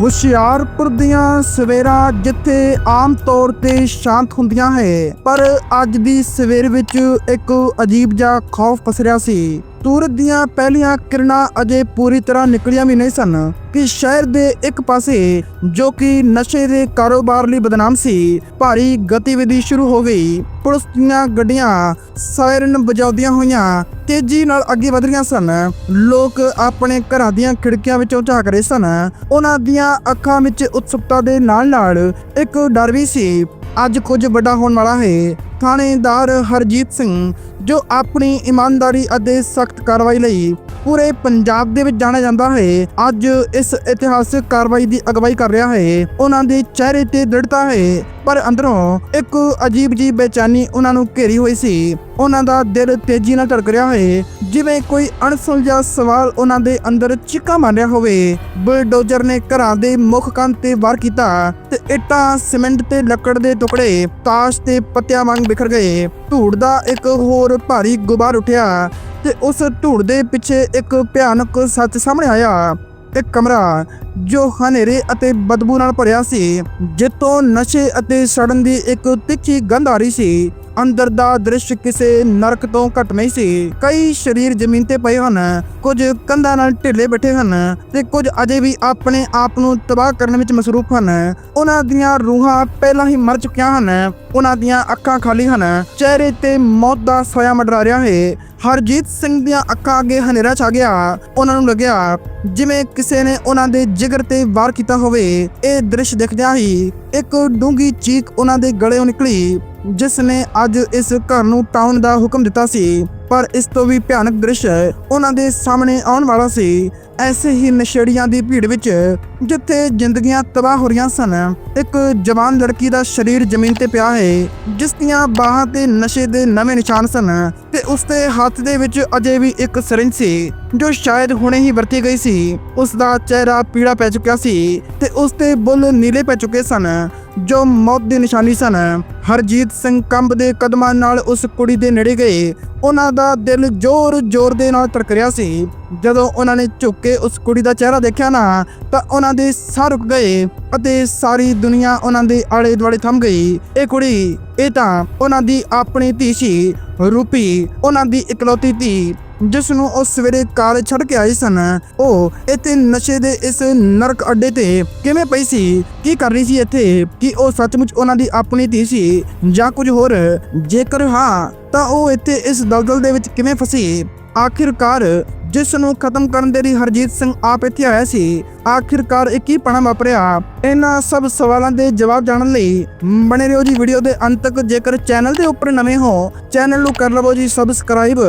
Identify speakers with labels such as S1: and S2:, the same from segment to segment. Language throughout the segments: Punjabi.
S1: ਹੁਸ਼ਿਆਰਪੁਰ ਦੀਆਂ ਸਵੇਰਾਂ ਜਿੱਥੇ ਆਮ ਤੌਰ ਤੇ ਸ਼ਾਂਤ ਹੁੰਦੀਆਂ ਹੈ, ਪਰ ਅੱਜ ਦੀ ਸਵੇਰ ਵਿੱਚ ਇੱਕ ਅਜੀਬ ਜਿਹਾ ਖੌਫ ਪਸਰਿਆ ਸੀ। ਸੂਰਜ ਦੀਆਂ ਪਹਿਲੀਆਂ ਕਿਰਨਾਂ ਅਜੇ ਪੂਰੀ ਤਰ੍ਹਾਂ ਨਿਕਲੀਆਂ ਵੀ ਨਹੀਂ ਸਨ ਕਿ ਸ਼ਹਿਰ ਦੇ ਇੱਕ ਪਾਸੇ, ਜੋ ਕਿ ਨਸ਼ੇ ਦੇ ਕਾਰੋਬਾਰ ਲਈ ਬਦਨਾਮ ਸੀ, ਭਾਰੀ ਗਤੀਵਿਧੀ ਸ਼ੁਰੂ ਹੋ ਗਈ। ਪੁਲਿਸ ਦੀਆਂ ਗੱਡੀਆਂ ਸਾਇਰਨ ਵਜਾਉਂਦੀਆਂ ਹੋਈਆਂ, ਤੇਜ਼ੀ ਨਾਲ ਅੱਗੇ ਵਧ ਰਹੀਆਂ ਸਨ। ਲੋਕ ਆਪਣੇ ਘਰਾਂ ਦੀਆਂ ਖਿੜਕੀਆਂ ਵਿੱਚੋਂ ਝਾਕ ਰਹੇ ਸਨ। ਉਹਨਾਂ ਦੀਆਂ ਅੱਖਾਂ ਵਿੱਚ ਉਤਸੁਕਤਾ ਦੇ ਨਾਲ-ਨਾਲ ਇੱਕ ਡਰ ਵੀ ਸੀ ਅੱਜ ਕੁਝ ਵੱਡਾ ਹੋਣ ਵਾਲਾ ਹੈ। ਥਾਣੇਦਾਰ ਹਰਜੀਤ ਸਿੰਘ, ਜੋ ਆਪਣੀ ਇਮਾਨਦਾਰੀ ਅਤੇ ਸਖਤ ਕਾਰਵਾਈ ਲਈ ਪੂਰੇ ਪੰਜਾਬ ਦੇ ਵਿੱਚ ਜਾਣਿਆ ਜਾਂਦਾ ਹੈ, ਅੱਜ ਇਸ ਇਤਿਹਾਸਕ ਕਾਰਵਾਈ ਦੀ ਅਗਵਾਈ ਕਰ ਰਿਹਾ ਹੈ। ਉਹਨਾਂ ਦੇ ਚਿਹਰੇ ਤੇ ਦ੍ਰਿੜਤਾ ਹੈ। ਪਰ ਅੰਦਰੋਂ ਇੱਕ ਅਜੀਬ ਜੀ ਬੇਚੈਨੀ ਉਹਨਾਂ ਨੂੰ ਘੇਰੀ ਹੋਈ ਸੀ। ਉਹਨਾਂ ਦਾ ਦਿਲ ਤੇਜ਼ੀ ਨਾਲ ਧੜਕ ਰਿਹਾ ਹੈ ਜਿਵੇਂ ਕੋਈ ਅਣਸੁਲਝਾ ਸਵਾਲ ਉਹਨਾਂ ਦੇ ਅੰਦਰ ਚਿੱਕਾ ਮਾਰ ਰਿਹਾ ਹੋਵੇ। ਬੁਲਡੋਜ਼ਰ ਨੇ ਘਰਾਂ ਦੇ ਮੁੱਖ ਕੰਨ ਤੇ ਵਾਰ ਕੀਤਾ ਤੇ ਇੱਟਾਂ, ਸੀਮੈਂਟ ਤੇ ਲੱਕੜ ਦੇ ਟੁਕੜੇ, ਤਾਸ਼ ਤੇ ਪੱਤਿਆਂ ਵਾਂਗ ਬਿਖਰ ਗਏ। ਧੂੜ ਦਾ ਇੱਕ ਹੋਰ ਭਾਰੀ ਗੁਬਾਰ ਉੱਠਿਆ ਤੇ ਉਸ ਧੂੜ ਦੇ ਪਿੱਛੇ ਇੱਕ ਭਿਆਨਕ ਸੱਚ ਸਾਹਮਣੇ ਆਇਆ। ਇੱਕ ਕਮਰਾ ਜੋ ਹਨੇਰੇ ਅਤੇ ਬਦਬੂ ਨਾਲ ਭਰਿਆ ਸੀ, ਜਿੱਥੋਂ ਨਸ਼ੇ ਅਤੇ ਸੜਨ ਦੀ ਇੱਕ ਤਿੱਖੀ ਗੰਧ ਆ ਰਹੀ ਸੀ। ਅੰਦਰ ਦਾ ਦ੍ਰਿਸ਼ ਕਿਸੇ ਨਰਕ ਤੋਂ ਘੱਟ ਨਹੀਂ ਸੀ। ਕਈ ਸਰੀਰ ਜ਼ਮੀਨ ਤੇ ਪਏ ਹਨ, ਕੁਝ ਕੰਧਾਂ ਨਾਲ ਢਿੱਲੇ ਬੈਠੇ ਹਨ ਤੇ ਕੁਝ ਅਜੇ ਵੀ ਆਪਣੇ ਆਪ ਨੂੰ ਤਬਾਹ ਕਰਨ ਵਿੱਚ ਮਸਰੂਫ ਹਨ। ਉਹਨਾਂ ਦੀਆਂ ਰੂਹਾਂ ਪਹਿਲਾਂ ਹੀ ਮਰ ਚੁੱਕੀਆਂ ਹਨ, ਉਹਨਾਂ ਦੀਆਂ ਅੱਖਾਂ ਖਾਲੀ ਹਨ, ਚਿਹਰੇ ਤੇ ਮੌਤ ਦਾ ਸਾਇਆ ਮੰਡਰਾ ਰਿਹਾ ਹੈ। ਹਰਜੀਤ ਸਿੰਘ ਦੀਆਂ ਅੱਖਾਂ ਅੱਗੇ ਹਨੇਰਾ ਛਾ ਗਿਆ, ਉਹਨਾਂ ਨੂੰ ਲੱਗਿਆ, ਜਿਵੇਂ ਕਿਸੇ ਨੇ ਉਹਨਾਂ ਦੇ ਜਿਗਰ ਤੇ ਵਾਰ ਕੀਤਾ ਹੋਵੇ। ਇਹ ਦ੍ਰਿਸ਼ ਦੇਖਦਿਆਂ ਹੀ ਇੱਕ ਡੂੰਗੀ ਚੀਕ ਉਹਨਾਂ ਦੇ ਗਲੇ ਨਿਕਲੀ। ਜਿਸ ਨੇ ਅੱਜ ਇਸ ਘਰ ਨੂੰ ਟਾਉਣ ਦਾ ਹੁਕਮ ਦਿੱਤਾ ਸੀ, ਪਰ ਇਸ ਤੋਂ ਵੀ ਭਿਆਨਕ ਦ੍ਰਿਸ਼ ਉਹਨਾਂ ਦੇ ਸਾਹਮਣੇ ਆਉਣ ਵਾਲਾ ਸੀ। ਐਸੇ ਹੀ ਨਸ਼ੇੜੀਆਂ ਦੀ ਭੀੜ ਵਿੱਚ ਜਿੱਥੇ ਜ਼ਿੰਦਗੀਆਂ ਤਬਾਹ ਹੋ ਰਹੀਆਂ ਸਨ, ਇੱਕ ਜਵਾਨ ਲੜਕੀ ਦਾ ਸਰੀਰ ਜ਼ਮੀਨ ਤੇ ਪਿਆ ਹੈ, ਜਿਸ ਦੀਆਂ ਬਾਹਾਂ ਤੇ ਨਸ਼ੇ ਦੇ ਨਵੇਂ ਨਿਸ਼ਾਨ ਸਨ ਤੇ ਉਸ ਦੇ ਹੱਥ ਦੇ ਵਿੱਚ ਅਜੇ ਵੀ ਇੱਕ ਸਰਿੰਜ ਸੀ, ਜੋ ਸ਼ਾਇਦ ਹੁਣੇ ਹੀ ਵਰਤੀ ਗਈ ਸੀ। ਉਸ ਦਾ ਚਿਹਰਾ ਪੀੜਾ ਪੈ ਚੁੱਕਿਆ ਸੀ ਤੇ ਉਸ ਦੇ ਬੁੱਲ ਨੀਲੇ ਪੈ ਚੁੱਕੇ ਸਨ, ਜੋ ਮੌਤ ਦੀ ਨਿਸ਼ਾਨੀ ਸਨ। ਹਰਜੀਤ ਸਿੰਘ ਕੰਬ ਦੇ ਕਦਮਾਂ ਨਾਲ ਉਸ ਕੁੜੀ ਦੇ ਨੇੜੇ ਗਏ। ਉਹਨਾਂ ਦਾ ਦਿਲ ਜ਼ੋਰ-ਜ਼ੋਰ ਦੇ ਨਾਲ ਧੜਕ ਰਿਹਾ ਸੀ। ਜਦੋਂ ਉਹਨਾਂ ਨੇ ਝੁੱਕ ਕੇ ਉਸ ਕੁੜੀ ਦਾ ਚਿਹਰਾ ਦੇਖਿਆ ਨਾ, ਤਾਂ ਉਹਨਾਂ ਦੇ ਸਾਹ ਰੁਕ ਗਏ ਅਤੇ ਸਾਰੀ ਦੁਨੀਆ ਉਹਨਾਂ ਦੇ ਆਲੇ ਦੁਆਲੇ ਥੰਮ ਗਈ। ਇਹ ਕੁੜੀ, ਇਹ ਤਾਂ ਉਹਨਾਂ ਦੀ ਆਪਣੀ ਧੀ ਸੀ, ਰੂਪੀ, ਉਹਨਾਂ ਦੀ ਇਕਲੌਤੀ ਧੀ ਜਿਸ ਨੂੰ ਉਹ ਸਵੇਰੇ ਕਾਲਜ ਛੱਡ ਕੇ ਆਏ ਸਨ। ਉਹ ਇੱਥੇ ਨਸ਼ੇ ਦੇ ਇਸ ਨਰਕ ਅੱਡੇ ਤੇ ਕਿਵੇਂ ਪਈ ਸੀ? ਕੀ ਕਰ ਰਹੀ ਸੀ ਇੱਥੇ? ਕਿ ਉਹ ਸੱਚਮੁੱਚ ਉਹਨਾਂ ਦੀ ਆਪਣੀ ਧੀ ਸੀ ਜਾਂ ਕੁਝ ਹੋਰ? ਜੇਕਰ ਹਾਂ, ਤਾਂ ਉਹ ਇੱਥੇ ਇਸ ਦਲਦਲ ਦੇ ਵਿੱਚ ਕਿਵੇਂ ਫਸੀ? ਆਖਿਰਕਾਰ ਜਿਸ ਨੂੰ ਖਤਮ ਕਰਨ ਦੇ ਲਈ ਹਰਜੀਤ ਸਿੰਘ ਆਪ ਇੱਥੇ ਆਇਆ ਸੀ, ਆਖਿਰਕਾਰ ਇਹ ਕੀ ਪਣਾ ਵਾਪਰਿਆ? ਇਹਨਾਂ ਸਭ ਸਵਾਲਾਂ ਦੇ ਜਵਾਬ ਜਾਣਨ ਲਈ ਬਣੇ ਰਹੋ ਜੀ ਵੀਡੀਓ ਦੇ ਅੰਤ ਤੱਕ। ਜੇਕਰ ਚੈਨਲ ਦੇ ਉੱਪਰ ਨਵੇਂ ਹੋ, ਚੈਨਲ ਨੂੰ ਕਰ ਲਵੋ ਜੀ ਸਬਸਕ੍ਰਾਈਬ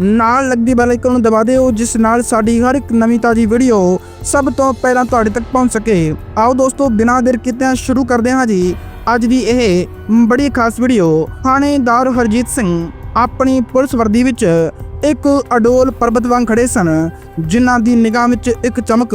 S1: ਨਾਲ ਲੱਗਦੀ ਬੈਲ ਆਈਕਨ ਨੂੰ ਦਬਾ ਦਿਓ, ਜਿਸ ਨਾਲ ਸਾਡੀ ਹਰ ਇੱਕ ਨਵੀਂ ਤਾਜੀ ਵੀਡੀਓ ਸਭ ਤੋਂ ਪਹਿਲਾਂ ਤੁਹਾਡੇ ਤੱਕ ਪਹੁੰਚ ਸਕੇ। ਆਓ ਦੋਸਤੋ, ਬਿਨਾਂ ਦੇਰ ਕੀਤਿਆਂ ਸ਼ੁਰੂ ਕਰਦੇ ਹਾਂ ਜੀ। ਅੱਜ ਦੀ ਇਹ ਬੜੀ ਖਾਸ ਵੀਡੀਓ, ਥਾਣੇਦਾਰ ਹਰਜੀਤ ਸਿੰਘ ਆਪਣੀ ਪੁਲਿਸ ਵਰਦੀ ਵਿੱਚ ਇੱਕ ਅਡੋਲ ਪਰਬਤ ਵਾਂਗ ਖੜੇ ਸਨ, ਜਿਨ੍ਹਾਂ ਦੀ ਨਿਗਾਹ ਵਿੱਚ ਇੱਕ ਚਮਕ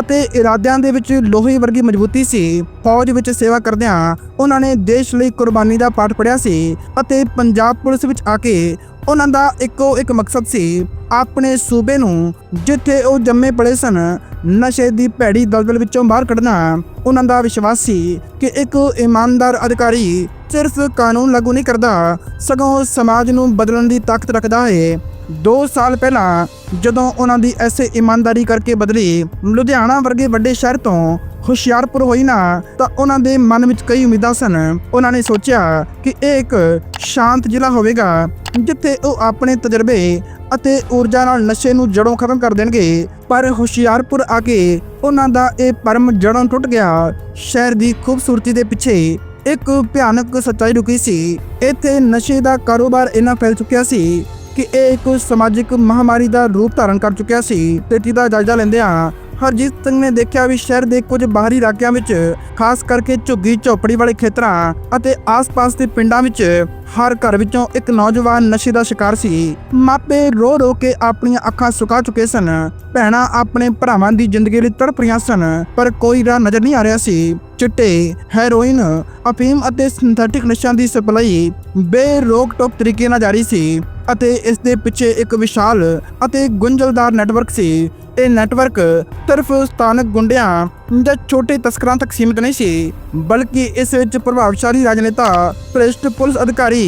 S1: ਅਤੇ ਇਰਾਦਿਆਂ ਦੇ ਵਿੱਚ ਲੋਹੇ ਵਰਗੀ ਮਜ਼ਬੂਤੀ ਸੀ। ਫੌਜ ਵਿੱਚ ਸੇਵਾ ਕਰਦਿਆਂ ਉਹਨਾਂ ਨੇ ਦੇਸ਼ ਲਈ ਕੁਰਬਾਨੀ ਦਾ ਪਾਠ ਪੜਿਆ ਸੀ ਅਤੇ ਪੰਜਾਬ ਪੁਲਿਸ ਵਿੱਚ ਆ ਕੇ ਉਹਨਾਂ ਦਾ ਇੱਕੋ ਇੱਕ ਮਕਸਦ ਸੀ, ਆਪਣੇ ਸੂਬੇ ਨੂੰ ਜਿੱਥੇ ਉਹ ਜੰਮੇ ਪਲੇ ਸਨ, ਨਸ਼ੇ ਦੀ ਭੈੜੀ ਦਲਦਲ ਵਿੱਚੋਂ ਬਾਹਰ ਕੱਢਣਾ। ਉਹਨਾਂ ਦਾ ਵਿਸ਼ਵਾਸ ਸੀ ਕਿ ਇੱਕ ਇਮਾਨਦਾਰ ਅਧਿਕਾਰੀ ਸਿਰਫ ਕਾਨੂੰਨ ਲਾਗੂ ਨਹੀਂ ਕਰਦਾ, ਸਗੋਂ ਸਮਾਜ ਨੂੰ ਬਦਲਣ ਦੀ ਤਾਕਤ ਰੱਖਦਾ ਹੈ 2 ਸਾਲ ਪਹਿਲਾਂ ਜਦੋਂ ਉਹਨਾਂ ਦੀ ਐਸੇ ਇਮਾਨਦਾਰੀ ਕਰਕੇ ਬਦਲੀ ਲੁਧਿਆਣਾ ਵਰਗੇ ਵੱਡੇ ਸ਼ਹਿਰ ਤੋਂ ਹੁਸ਼ਿਆਰਪੁਰ ਹੋਈ ਨਾ, ਤਾਂ ਉਹਨਾਂ ਦੇ ਮਨ ਵਿੱਚ ਕਈ ਉਮੀਦਾਂ ਸਨ। ਉਹਨਾਂ ਨੇ ਸੋਚਿਆ ਕਿ ਇਹ ਇੱਕ ਸ਼ਾਂਤ ਜ਼ਿਲ੍ਹਾ ਹੋਵੇਗਾ, ਜਿੱਥੇ ਉਹ ਆਪਣੇ ਤਜਰਬੇ ਅਤੇ ਊਰਜਾ ਨਾਲ ਨਸ਼ੇ ਨੂੰ ਜੜੋਂ ਖਤਮ ਕਰ ਦੇਣਗੇ। ਪਰ ਹੁਸ਼ਿਆਰਪੁਰ ਆ ਕੇ ਉਹਨਾਂ ਦਾ ਇਹ ਪਰਮ ਜੜੋਂ ਟੁੱਟ ਗਿਆ। ਸ਼ਹਿਰ ਦੀ ਖੂਬਸੂਰਤੀ ਦੇ ਪਿੱਛੇ ਇੱਕ ਭਿਆਨਕ ਸੱਚਾਈ ਲੁਕੀ ਸੀ। ਇੱਥੇ ਨਸ਼ੇ ਦਾ ਕਾਰੋਬਾਰ ਇੰਨਾ ਫੈਲ ਚੁੱਕਿਆ ਸੀ ਕਿ ਇਹ ਇੱਕ ਸਮਾਜਿਕ ਮਹਾਮਾਰੀ ਦਾ ਰੂਪ ਧਾਰਨ ਕਰ ਚੁੱਕਿਆ ਸੀ। ਤੇ ਜਿਹਦਾ ਜਾਇਜ਼ਾ ਹਾਂ ਹਰਜੀਤ ਸਿੰਘ ਨੇ ਦੇਖਿਆ ਵੀ ਸ਼ਹਿਰ ਦੇ ਕੁਝ ਬਾਹਰੀ ਇਲਾਕਿਆਂ ਵਿੱਚ, ਖਾਸ ਕਰਕੇ ਝੁੱਗੀ ਝੋਪੜੀ ਵਾਲੇ ਖੇਤਰਾਂ ਅਤੇ ਆਸ-ਪਾਸ ਦੇ ਪਿੰਡਾਂ ਵਿੱਚ ਹਰ ਘਰ ਵਿੱਚੋਂ ਇੱਕ ਨੌਜਵਾਨ ਨਸ਼ੇ ਦਾ ਸ਼ਿਕਾਰ ਸੀ। ਮਾਪੇ ਰੋ ਰੋ ਕੇ ਆਪਣੀਆਂ ਅੱਖਾਂ ਸੁਕਾ ਚੁੱਕੇ ਸਨ। ਭੈਣਾਂ ਆਪਣੇ ਭਰਾਵਾਂ ਦੀ ਜ਼ਿੰਦਗੀ ਲਈ ਤੜਪ ਰਹੀਆਂ ਸਨ, ਪਰ ਕੋਈ ਰਾਹ ਨਜ਼ਰ ਨਹੀਂ ਆ ਰਿਹਾ ਸੀ। ਚਿੱਟੇ, ਹੈਰੋਇਨ, ਅਫੀਮ ਅਤੇ ਸਿੰਥੈਟਿਕ ਨਸ਼ਿਆਂ ਦੀ ਸਪਲਾਈ ਬੇਰੋਕ ਟੋਕ ਤਰੀਕੇ ਨਾਲ ਜਾਰੀ ਸੀ ਅਤੇ ਇਸ ਦੇ ਪਿੱਛੇ ਇੱਕ ਵਿਸ਼ਾਲ ਅਤੇ ਗੁੰਝਲਦਾਰ ਨੈਟਵਰਕ ਸੀ। ਇਹ ਨੈਟਵਰਕ ਸਿਰਫ ਸਥਾਨਕ ਗੁੰਡਿਆਂ ਜਾਂ ਛੋਟੇ ਤਸਕਰਾਂ ਤੱਕ ਸੀਮਿਤ ਨਹੀਂ ਸੀ, ਬਲਕਿ ਇਸ ਵਿੱਚ ਪ੍ਰਭਾਵਸ਼ਾਲੀ ਰਾਜਨੇਤਾ, ਭ੍ਰਿਸ਼ਟ ਪੁਲਿਸ ਅਧਿਕਾਰੀ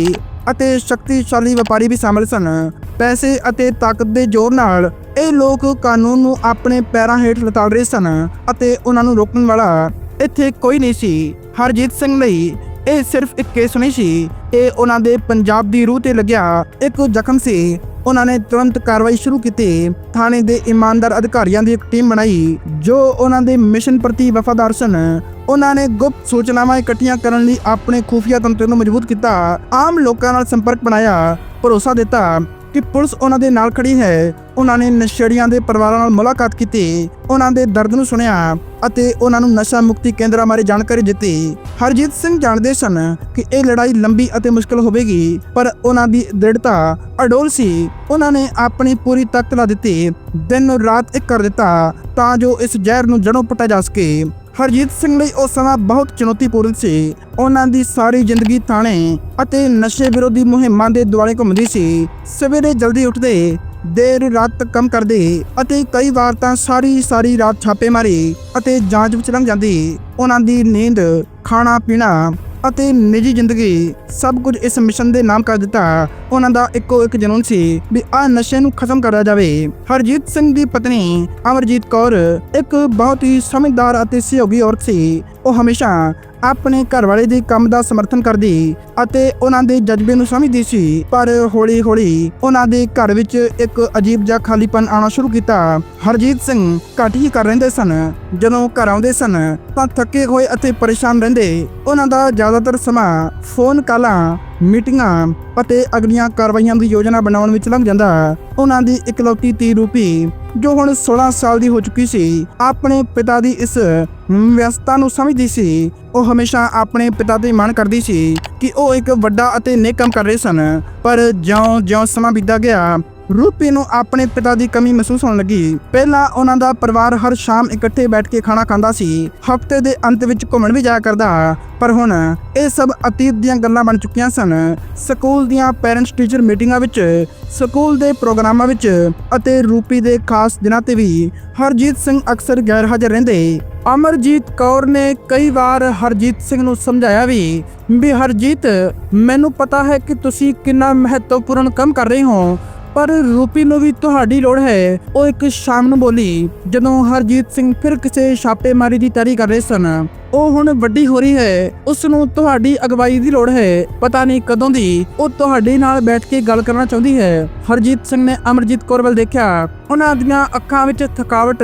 S1: ਅਤੇ ਸ਼ਕਤੀਸ਼ਾਲੀ ਵਪਾਰੀ ਵੀ ਸ਼ਾਮਲ ਸਨ। ਪੈਸੇ ਅਤੇ ਤਾਕਤ ਦੇ ਜ਼ੋਰ ਨਾਲ ਇਹ ਲੋਕ ਕਾਨੂੰਨ ਨੂੰ ਆਪਣੇ ਪੈਰਾਂ ਹੇਠ ਲਤਾੜ ਰਹੇ ਸਨ ਅਤੇ ਉਹਨਾਂ ਨੂੰ ਰੋਕਣ ਵਾਲਾ ਇੱਥੇ ਕੋਈ ਨਹੀਂ ਸੀ। ਹਰਜੀਤ ਸਿੰਘ ਲਈ ਇਹ ਸਿਰਫ ਇੱਕ ਕੇਸ ਨਹੀਂ ਸੀ, ਇਹ ਉਹਨਾਂ ਦੇ ਪੰਜਾਬ ਦੀ ਰੂਹ ਤੇ ਲੱਗਿਆ। ਇੱਕ ਜ਼ਖਮ ਸੀ। ਉਹਨਾਂ ਨੇ ਤੁਰੰਤ ਕਾਰਵਾਈ ਸ਼ੁਰੂ ਕੀਤੀ। ਥਾਣੇ ਦੇ ਇਮਾਨਦਾਰ ਅਧਿਕਾਰੀਆਂ ਦੀ ਇੱਕ ਟੀਮ ਬਣਾਈ, ਜੋ ਉਹਨਾਂ ਦੇ ਮਿਸ਼ਨ ਪ੍ਰਤੀ ਵਫਾਦਾਰ ਸਨ। ਉਹਨਾਂ ਨੇ ਗੁਪਤ ਸੂਚਨਾਵਾਂ ਇਕੱਠੀਆਂ ਕਰਨ ਲਈ ਆਪਣੇ ਖੁਫੀਆ ਤੰਤਰ ਨੂੰ ਮਜ਼ਬੂਤ ਕੀਤਾ। ਆਮ ਲੋਕਾਂ ਨਾਲ ਸੰਪਰਕ ਬਣਾਇਆ, ਭਰੋਸਾ ਦਿੱਤਾ। ਕਿ ਪੁਲਿਸ ਉਹਨਾਂ ਦੇ ਨਾਲ ਖੜੀ ਹੈ। ਉਹਨਾਂ ਨੇ ਨਸ਼ੇੜੀਆਂ ਦੇ ਪਰਿਵਾਰਾਂ ਨਾਲ ਮੁਲਾਕਾਤ ਕੀਤੀ। ਉਹਨਾਂ ਦੇ ਦਰਦ ਨੂੰ ਸੁਣਿਆ ਅਤੇ ਉਹਨਾਂ ਨੂੰ ਨਸ਼ਾ ਮੁਕਤੀ ਕੇਂਦਰਾਂ ਬਾਰੇ ਜਾਣਕਾਰੀ ਦਿੱਤੀ। ਹਰਜੀਤ ਸਿੰਘ ਜਾਣਦੇ ਸਨ ਕਿ ਇਹ ਲੜਾਈ ਲੰਬੀ ਅਤੇ ਮੁਸ਼ਕਲ ਹੋਵੇਗੀ, ਪਰ ਉਹਨਾਂ ਦੀ ਦ੍ਰਿੜਤਾ ਅਡੋਲ ਸੀ। ਉਹਨਾਂ ਨੇ ਆਪਣੀ ਪੂਰੀ ਤਾਕਤ ਲਾ ਦਿੱਤੀ। ਦਿਨ ਰਾਤ ਇੱਕ ਕਰ ਦਿੱਤਾ ਤਾਂ ਜੋ ਇਸ ਜ਼ਹਿਰ ਨੂੰ ਜੜੋਂ ਪੁੱਟਿਆ ਜਾ ਸਕੇ। ਹਰਜੀਤ ਸਿੰਘ ਲਈ ਉਹ ਸਮਾਂ ਬਹੁਤ ਚੁਣੌਤੀਪੂਰਨ ਸੀ। ਉਹਨਾਂ ਦੀ ਸਾਰੀ ਜ਼ਿੰਦਗੀ ਥਾਣੇ ਅਤੇ ਨਸ਼ੇ ਵਿਰੋਧੀ ਮੁਹਿੰਮਾਂ ਦੇ ਦੁਆਲੇ ਘੁੰਮਦੀ ਸੀ। ਸਵੇਰੇ ਜਲਦੀ ਉੱਠਦੇ, ਦੇਰ ਰਾਤ ਤੱਕ ਕੰਮ ਕਰਦੇ ਅਤੇ ਕਈ ਵਾਰ ਤਾਂ ਸਾਰੀ ਸਾਰੀ ਰਾਤ ਛਾਪੇ ਮਾਰੀ ਅਤੇ ਜਾਂਚ ਵਿੱਚ ਲੰਘ ਜਾਂਦੀ। ਉਹਨਾਂ ਦੀ ਨੀਂਦ ਖਾਣਾ ਪੀਣਾ ਅਤੇ ਨਿੱਜੀ ਜ਼ਿੰਦਗੀ ਸਭ ਕੁਝ ਇਸ ਮਿਸ਼ਨ ਦੇ ਨਾਮ ਕਰ ਦਿੱਤਾ। ਉਹਨਾਂ ਦਾ ਇੱਕੋ ਇੱਕ ਜਨੂਨ ਸੀ ਵੀ ਆ ਨਸ਼ੇ ਨੂੰ ਖਤਮ ਕਰਿਆ ਜਾਵੇ। ਹਰਜੀਤ ਸਿੰਘ ਦੀ ਪਤਨੀ ਅਮਰਜੀਤ ਕੌਰ ਇੱਕ ਬਹੁਤ ਹੀ ਸਮਝਦਾਰ ਅਤੇ ਸਹਿਯੋਗੀ ਔਰਤ ਸੀ। ਉਹ ਹਮੇਸ਼ਾ ਆਪਣੇ ਘਰ ਵਾਲੇ ਦੇ ਕੰਮ ਦਾ ਸਮਰਥਨ ਕਰਦੀ ਅਤੇ ਉਹਨਾਂ ਦੇ ਜਜ਼ਬੇ ਨੂੰ ਸਮਝਦੀ ਸੀ। ਪਰ ਹੌਲੀ-ਹੌਲੀ ਉਹਨਾਂ ਦੇ ਘਰ ਵਿੱਚ ਇੱਕ ਅਜੀਬ ਜਿਹਾ ਖਾਲੀਪਨ ਆਉਣਾ ਸ਼ੁਰੂ ਕੀਤਾ। ਹਰਜੀਤ ਸਿੰਘ ਘੱਟ ਹੀ ਕਰ ਰਹਿੰਦੇ ਸਨ। ਜਦੋਂ ਘਰ ਆਉਂਦੇ ਸਨ, ਤਾਂ ਥੱਕੇ ਹੋਏ ਅਤੇ ਪਰੇਸ਼ਾਨ ਰਹਿੰਦੇ। ਉਹਨਾਂ ਦਾ ਜ਼ਿਆਦਾਤਰ ਸਮਾਂ ਫੋਨ ਕਾਲਾਂ ਮੀਟਿੰਗਾਂ ਅਤੇ ਅਗਲੀਆਂ ਕਾਰਵਾਈਆਂ ਦੀ ਯੋਜਨਾ ਬਣਾਉਣ ਵਿੱਚ ਲੰਘ ਜਾਂਦਾ ਉਹਨਾਂ ਦੀ ਇਕਲੌਤੀ ਤੀ ਰੂਪੀ, ਜੋ ਹੁਣ 16 ਸਾਲ ਦੀ ਹੋ ਚੁੱਕੀ ਸੀ, ਆਪਣੇ ਪਿਤਾ ਦੀ ਇਸ ਵਿਅਸਤਾ ਨੂੰ ਸਮਝਦੀ ਸੀ। ਉਹ ਹਮੇਸ਼ਾ ਆਪਣੇ ਪਿਤਾ ਤੇ ਮਾਣ ਕਰਦੀ ਸੀ ਕਿ ਉਹ ਇੱਕ ਵੱਡਾ ਅਤੇ ਨੇਕ ਕੰਮ ਕਰ ਰਹੇ ਸਨ। ਪਰ ਜਿਉਂ-ਜਿਉਂ ਸਮਾਂ ਬੀਤਦਾ ਗਿਆ ਰੂਪੀ ਨੂੰ ਆਪਣੇ ਪਿਤਾ ਦੀ ਕਮੀ ਮਹਿਸੂਸ ਹੋਣ ਲੱਗੀ। ਪਹਿਲਾਂ ਉਹਨਾਂ ਦਾ ਪਰਿਵਾਰ ਹਰ ਸ਼ਾਮ ਇਕੱਠੇ ਬੈਠ ਕੇ ਖਾਣਾ ਖਾਂਦਾ ਸੀ। ਹਫ਼ਤੇ ਦੇ ਅੰਤ ਵਿੱਚ ਘੁੰਮਣ ਵੀ ਜਾਇਆ ਕਰਦਾ। ਪਰ ਹੁਣ ਇਹ ਸਭ ਅਤੀਤ ਦੀਆਂ ਗੱਲਾਂ ਬਣ ਚੁੱਕੀਆਂ ਸਨ। ਸਕੂਲ ਦੀਆਂ ਪੈਰੈਂਟਸ ਟੀਚਰ ਮੀਟਿੰਗਾਂ ਵਿੱਚ, ਸਕੂਲ ਦੇ ਪ੍ਰੋਗਰਾਮਾਂ ਵਿੱਚ ਅਤੇ ਰੂਪੀ ਦੇ ਖਾਸ ਦਿਨਾਂ ਤੇ ਵੀ ਹਰਜੀਤ ਸਿੰਘ ਅਕਸਰ ਗੈਰ ਹਾਜ਼ਰ ਰਹਿੰਦੇ। ਅਮਰਜੀਤ ਕੌਰ ਨੇ ਕਈ ਵਾਰ ਹਰਜੀਤ ਸਿੰਘ ਨੂੰ ਸਮਝਾਇਆ ਵੀ ਵੀ ਹਰਜੀਤ, ਮੈਨੂੰ ਪਤਾ ਹੈ ਕਿ ਤੁਸੀਂ ਕਿੰਨਾ ਮਹੱਤਵਪੂਰਨ ਕੰਮ ਕਰ ਰਹੇ ਹੋ। ਪਰ ਰੂਪੀ ਨੂੰ ਵੀ ਤੁਹਾਡੀ ਲੋੜ ਹੈ। ਉਹ ਇੱਕ ਸ਼ਾਮ ਨੂੰ ਬੋਲੀ, ਜਦੋਂ ਹਰਜੀਤ ਸਿੰਘ ਫਿਰ ਕਿਸੇ ਛਾਪੇਮਾਰੀ ਦੀ ਤਿਆਰੀ ਕਰ ਰਹੇ ਸਨ। ਉਹ ਹੁਣ ਵੱਡੀ ਹੋ ਰਹੀ ਹੈ। ਉਸ ਨੂੰ ਤੁਹਾਡੀ ਅਗਵਾਈ ਦੀ ਲੋੜ ਹੈ। ਪਤਾ ਨਹੀਂ ਕਦੋਂ ਦੀ ਉਹ ਤੁਹਾਡੇ ਨਾਲ ਬੈਠ ਕੇ ਗੱਲ ਕਰਨਾ ਚਾਹੁੰਦੀ ਹੈ। ਹਰਜੀਤ ਸਿੰਘ ਨੇ ਅਮਰਜੀਤ ਕੌਰ ਵੱਲ ਦੇਖਿਆ। ਉਹਨਾਂ ਦੀਆਂ ਅੱਖਾਂ ਵਿੱਚ ਥਕਾਵਟ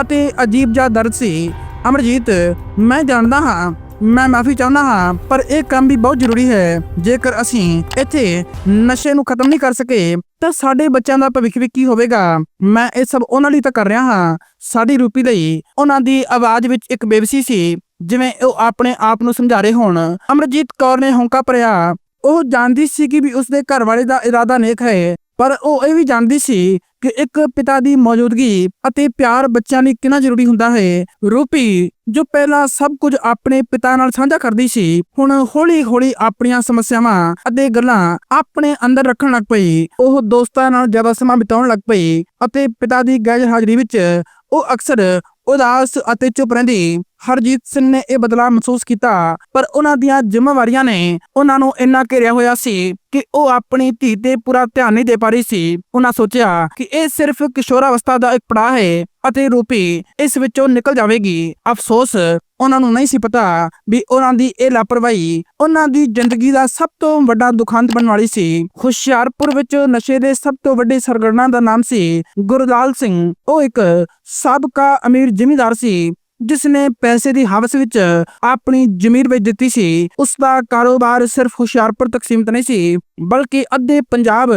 S1: ਅਤੇ ਅਜੀਬ ਜਿਹਾ ਦਰਦ ਸੀ। ਅਮਰਜੀਤ, ਮੈਂ ਜਾਣਦਾ ਹਾਂ, ਮੈਂ ਮਾਫੀ ਚਾਹੁੰਦਾ ਹਾਂ, ਪਰ ਇਹ ਕੰਮ ਵੀ ਬਹੁਤ ਜ਼ਰੂਰੀ ਹੈ। ਜੇਕਰ ਅਸੀਂ ਇੱਥੇ ਨਸ਼ੇ ਨੂੰ ਖਤਮ ਨਹੀਂ ਕਰ ਸਕੇ ਤਾਂ ਸਾਡੇ ਬੱਚਿਆਂ ਦਾ ਭਵਿੱਖ ਵੀ ਕੀ ਹੋਵੇਗਾ? ਮੈਂ ਇਹ ਸਭ ਉਹਨਾਂ ਲਈ ਤਾਂ ਕਰ ਰਿਹਾ ਹਾਂ। ਸਾਡੀ ਰੂਪੀ ਲਈ ਉਹਨਾਂ ਦੀ ਆਵਾਜ਼ ਵਿੱਚ ਇੱਕ ਬੇਵਸੀ ਸੀ, ਜਿਵੇਂ ਉਹ ਆਪਣੇ ਆਪ ਨੂੰ ਸਮਝਾ ਰਹੇ ਹੋਣ। ਅਮਰਜੀਤ ਕੌਰ ਨੇ ਹੌਂਕਾ ਭਰਿਆ। ਉਹ ਜਾਣਦੀ ਸੀ ਕਿ ਵੀ ਉਸਦੇ ਘਰ ਵਾਲੇ ਦਾ ਇਰਾਦਾ ਨੇਕ ਹੈ, ਪਰ ਉਹ ਇਹ ਵੀ ਜਾਣਦੀ ਸੀ ਕਿ ਇੱਕ ਪਿਤਾ ਦੀ ਮੌਜੂਦਗੀ ਅਤੇ ਪਿਆਰ ਬੱਚਿਆਂ ਲਈ ਕਿੰਨਾ ਜ਼ਰੂਰੀ ਹੁੰਦਾ ਹੈ? ਰੂਪੀ, ਜੋ ਪਹਿਲਾਂ ਸਭ ਕੁਝ ਆਪਣੇ ਪਿਤਾ ਨਾਲ ਸਾਂਝਾ ਕਰਦੀ ਸੀ, ਹੁਣ ਹੌਲੀ-ਹੌਲੀ ਆਪਣੀਆਂ ਸਮੱਸਿਆਵਾਂ ਅਤੇ ਗੱਲਾਂ ਆਪਣੇ ਅੰਦਰ ਰੱਖਣ ਲੱਗ ਪਈ। ਉਹ ਦੋਸਤਾਂ ਨਾਲ ਜ਼ਿਆਦਾ ਸਮਾਂ ਬਿਤਾਉਣ ਲੱਗ ਪਈ ਅਤੇ ਪਿਤਾ ਦੀ ਗੈਰ ਹਾਜ਼ਰੀ ਵਿੱਚ ਉਹ ਅਕਸਰ ਉਦਾਸ ਅਤੇ ਚੁੱਪ ਰਹਿੰਦੀ। ਹਰਜੀਤ ਸਿੰਘ ਨੇ ਇਹ ਬਦਲਾਅ ਮਹਿਸੂਸ ਕੀਤਾ, ਪਰ ਉਹਨਾਂ ਦੀਆਂ ਜ਼ਿੰਮੇਵਾਰੀਆਂ ਨੇ ਉਹਨਾਂ ਨੂੰ ਇੰਨਾ ਘੇਰਿਆ ਹੋਇਆ ਸੀ ਕਿ ਉਹ ਆਪਣੀ ਧੀ ਤੇ ਪੂਰਾ ਧਿਆਨ ਨਹੀਂ ਦੇ ਪਾ ਰਹੀ ਸੀ। ਉਹਨਾਂ ਸੋਚਿਆ ਕਿ ਇਹ ਸਿਰਫ ਕਿਸ਼ੋਰਾਵਸਥਾ ਦਾ ਇੱਕ ਪੜਾਅ ਹੈ ਅਤੇ ਰੂਪੀ ਇਸ ਵਿੱਚੋਂ ਨਿਕਲ ਜਾਵੇਗੀ। ਅਫਸੋਸ, ਉਹਨਾਂ ਨੂੰ ਨਹੀਂ ਸੀ ਪਤਾ ਵੀ ਉਹਨਾਂ ਦੀ ਇਹ ਲਾਪਰਵਾਹੀ ਉਹਨਾਂ ਦੀ ਜ਼ਿੰਦਗੀ ਦਾ ਸਭ ਤੋਂ ਵੱਡਾ ਦੁਖਾਂਤ ਬਣਨ ਵਾਲੀ ਸੀ। ਹੁਸ਼ਿਆਰਪੁਰ ਵਿੱਚ ਨਸ਼ੇ ਦੇ ਸਭ ਤੋਂ ਵੱਡੇ ਸਰਗਰਨਾਂ ਦਾ ਨਾਮ ਸੀ ਗੁਰਦਾਲ ਸਿੰਘ। ਉਹ ਇੱਕ ਸਾਬਕਾ ਅਮੀਰ ਜ਼ਿਮੀਂਦਾਰ ਸੀ। ਜਿਸ ਨੇ ਪੈਸੇ ਦੀ ਹਵਸ ਵਿੱਚ ਆਪਣੀ ਜ਼ਮੀਰ ਵੇਚ ਦਿੱਤੀ ਸੀ, ਉਸ ਦਾ ਕਾਰੋਬਾਰ ਸਿਰਫ ਹੁਸ਼ਿਆਰਪੁਰ ਤੱਕ ਸੀਮਿਤ ਨਹੀਂ ਸੀ, ਬਲਕਿ ਅੱਧੇ ਪੰਜਾਬ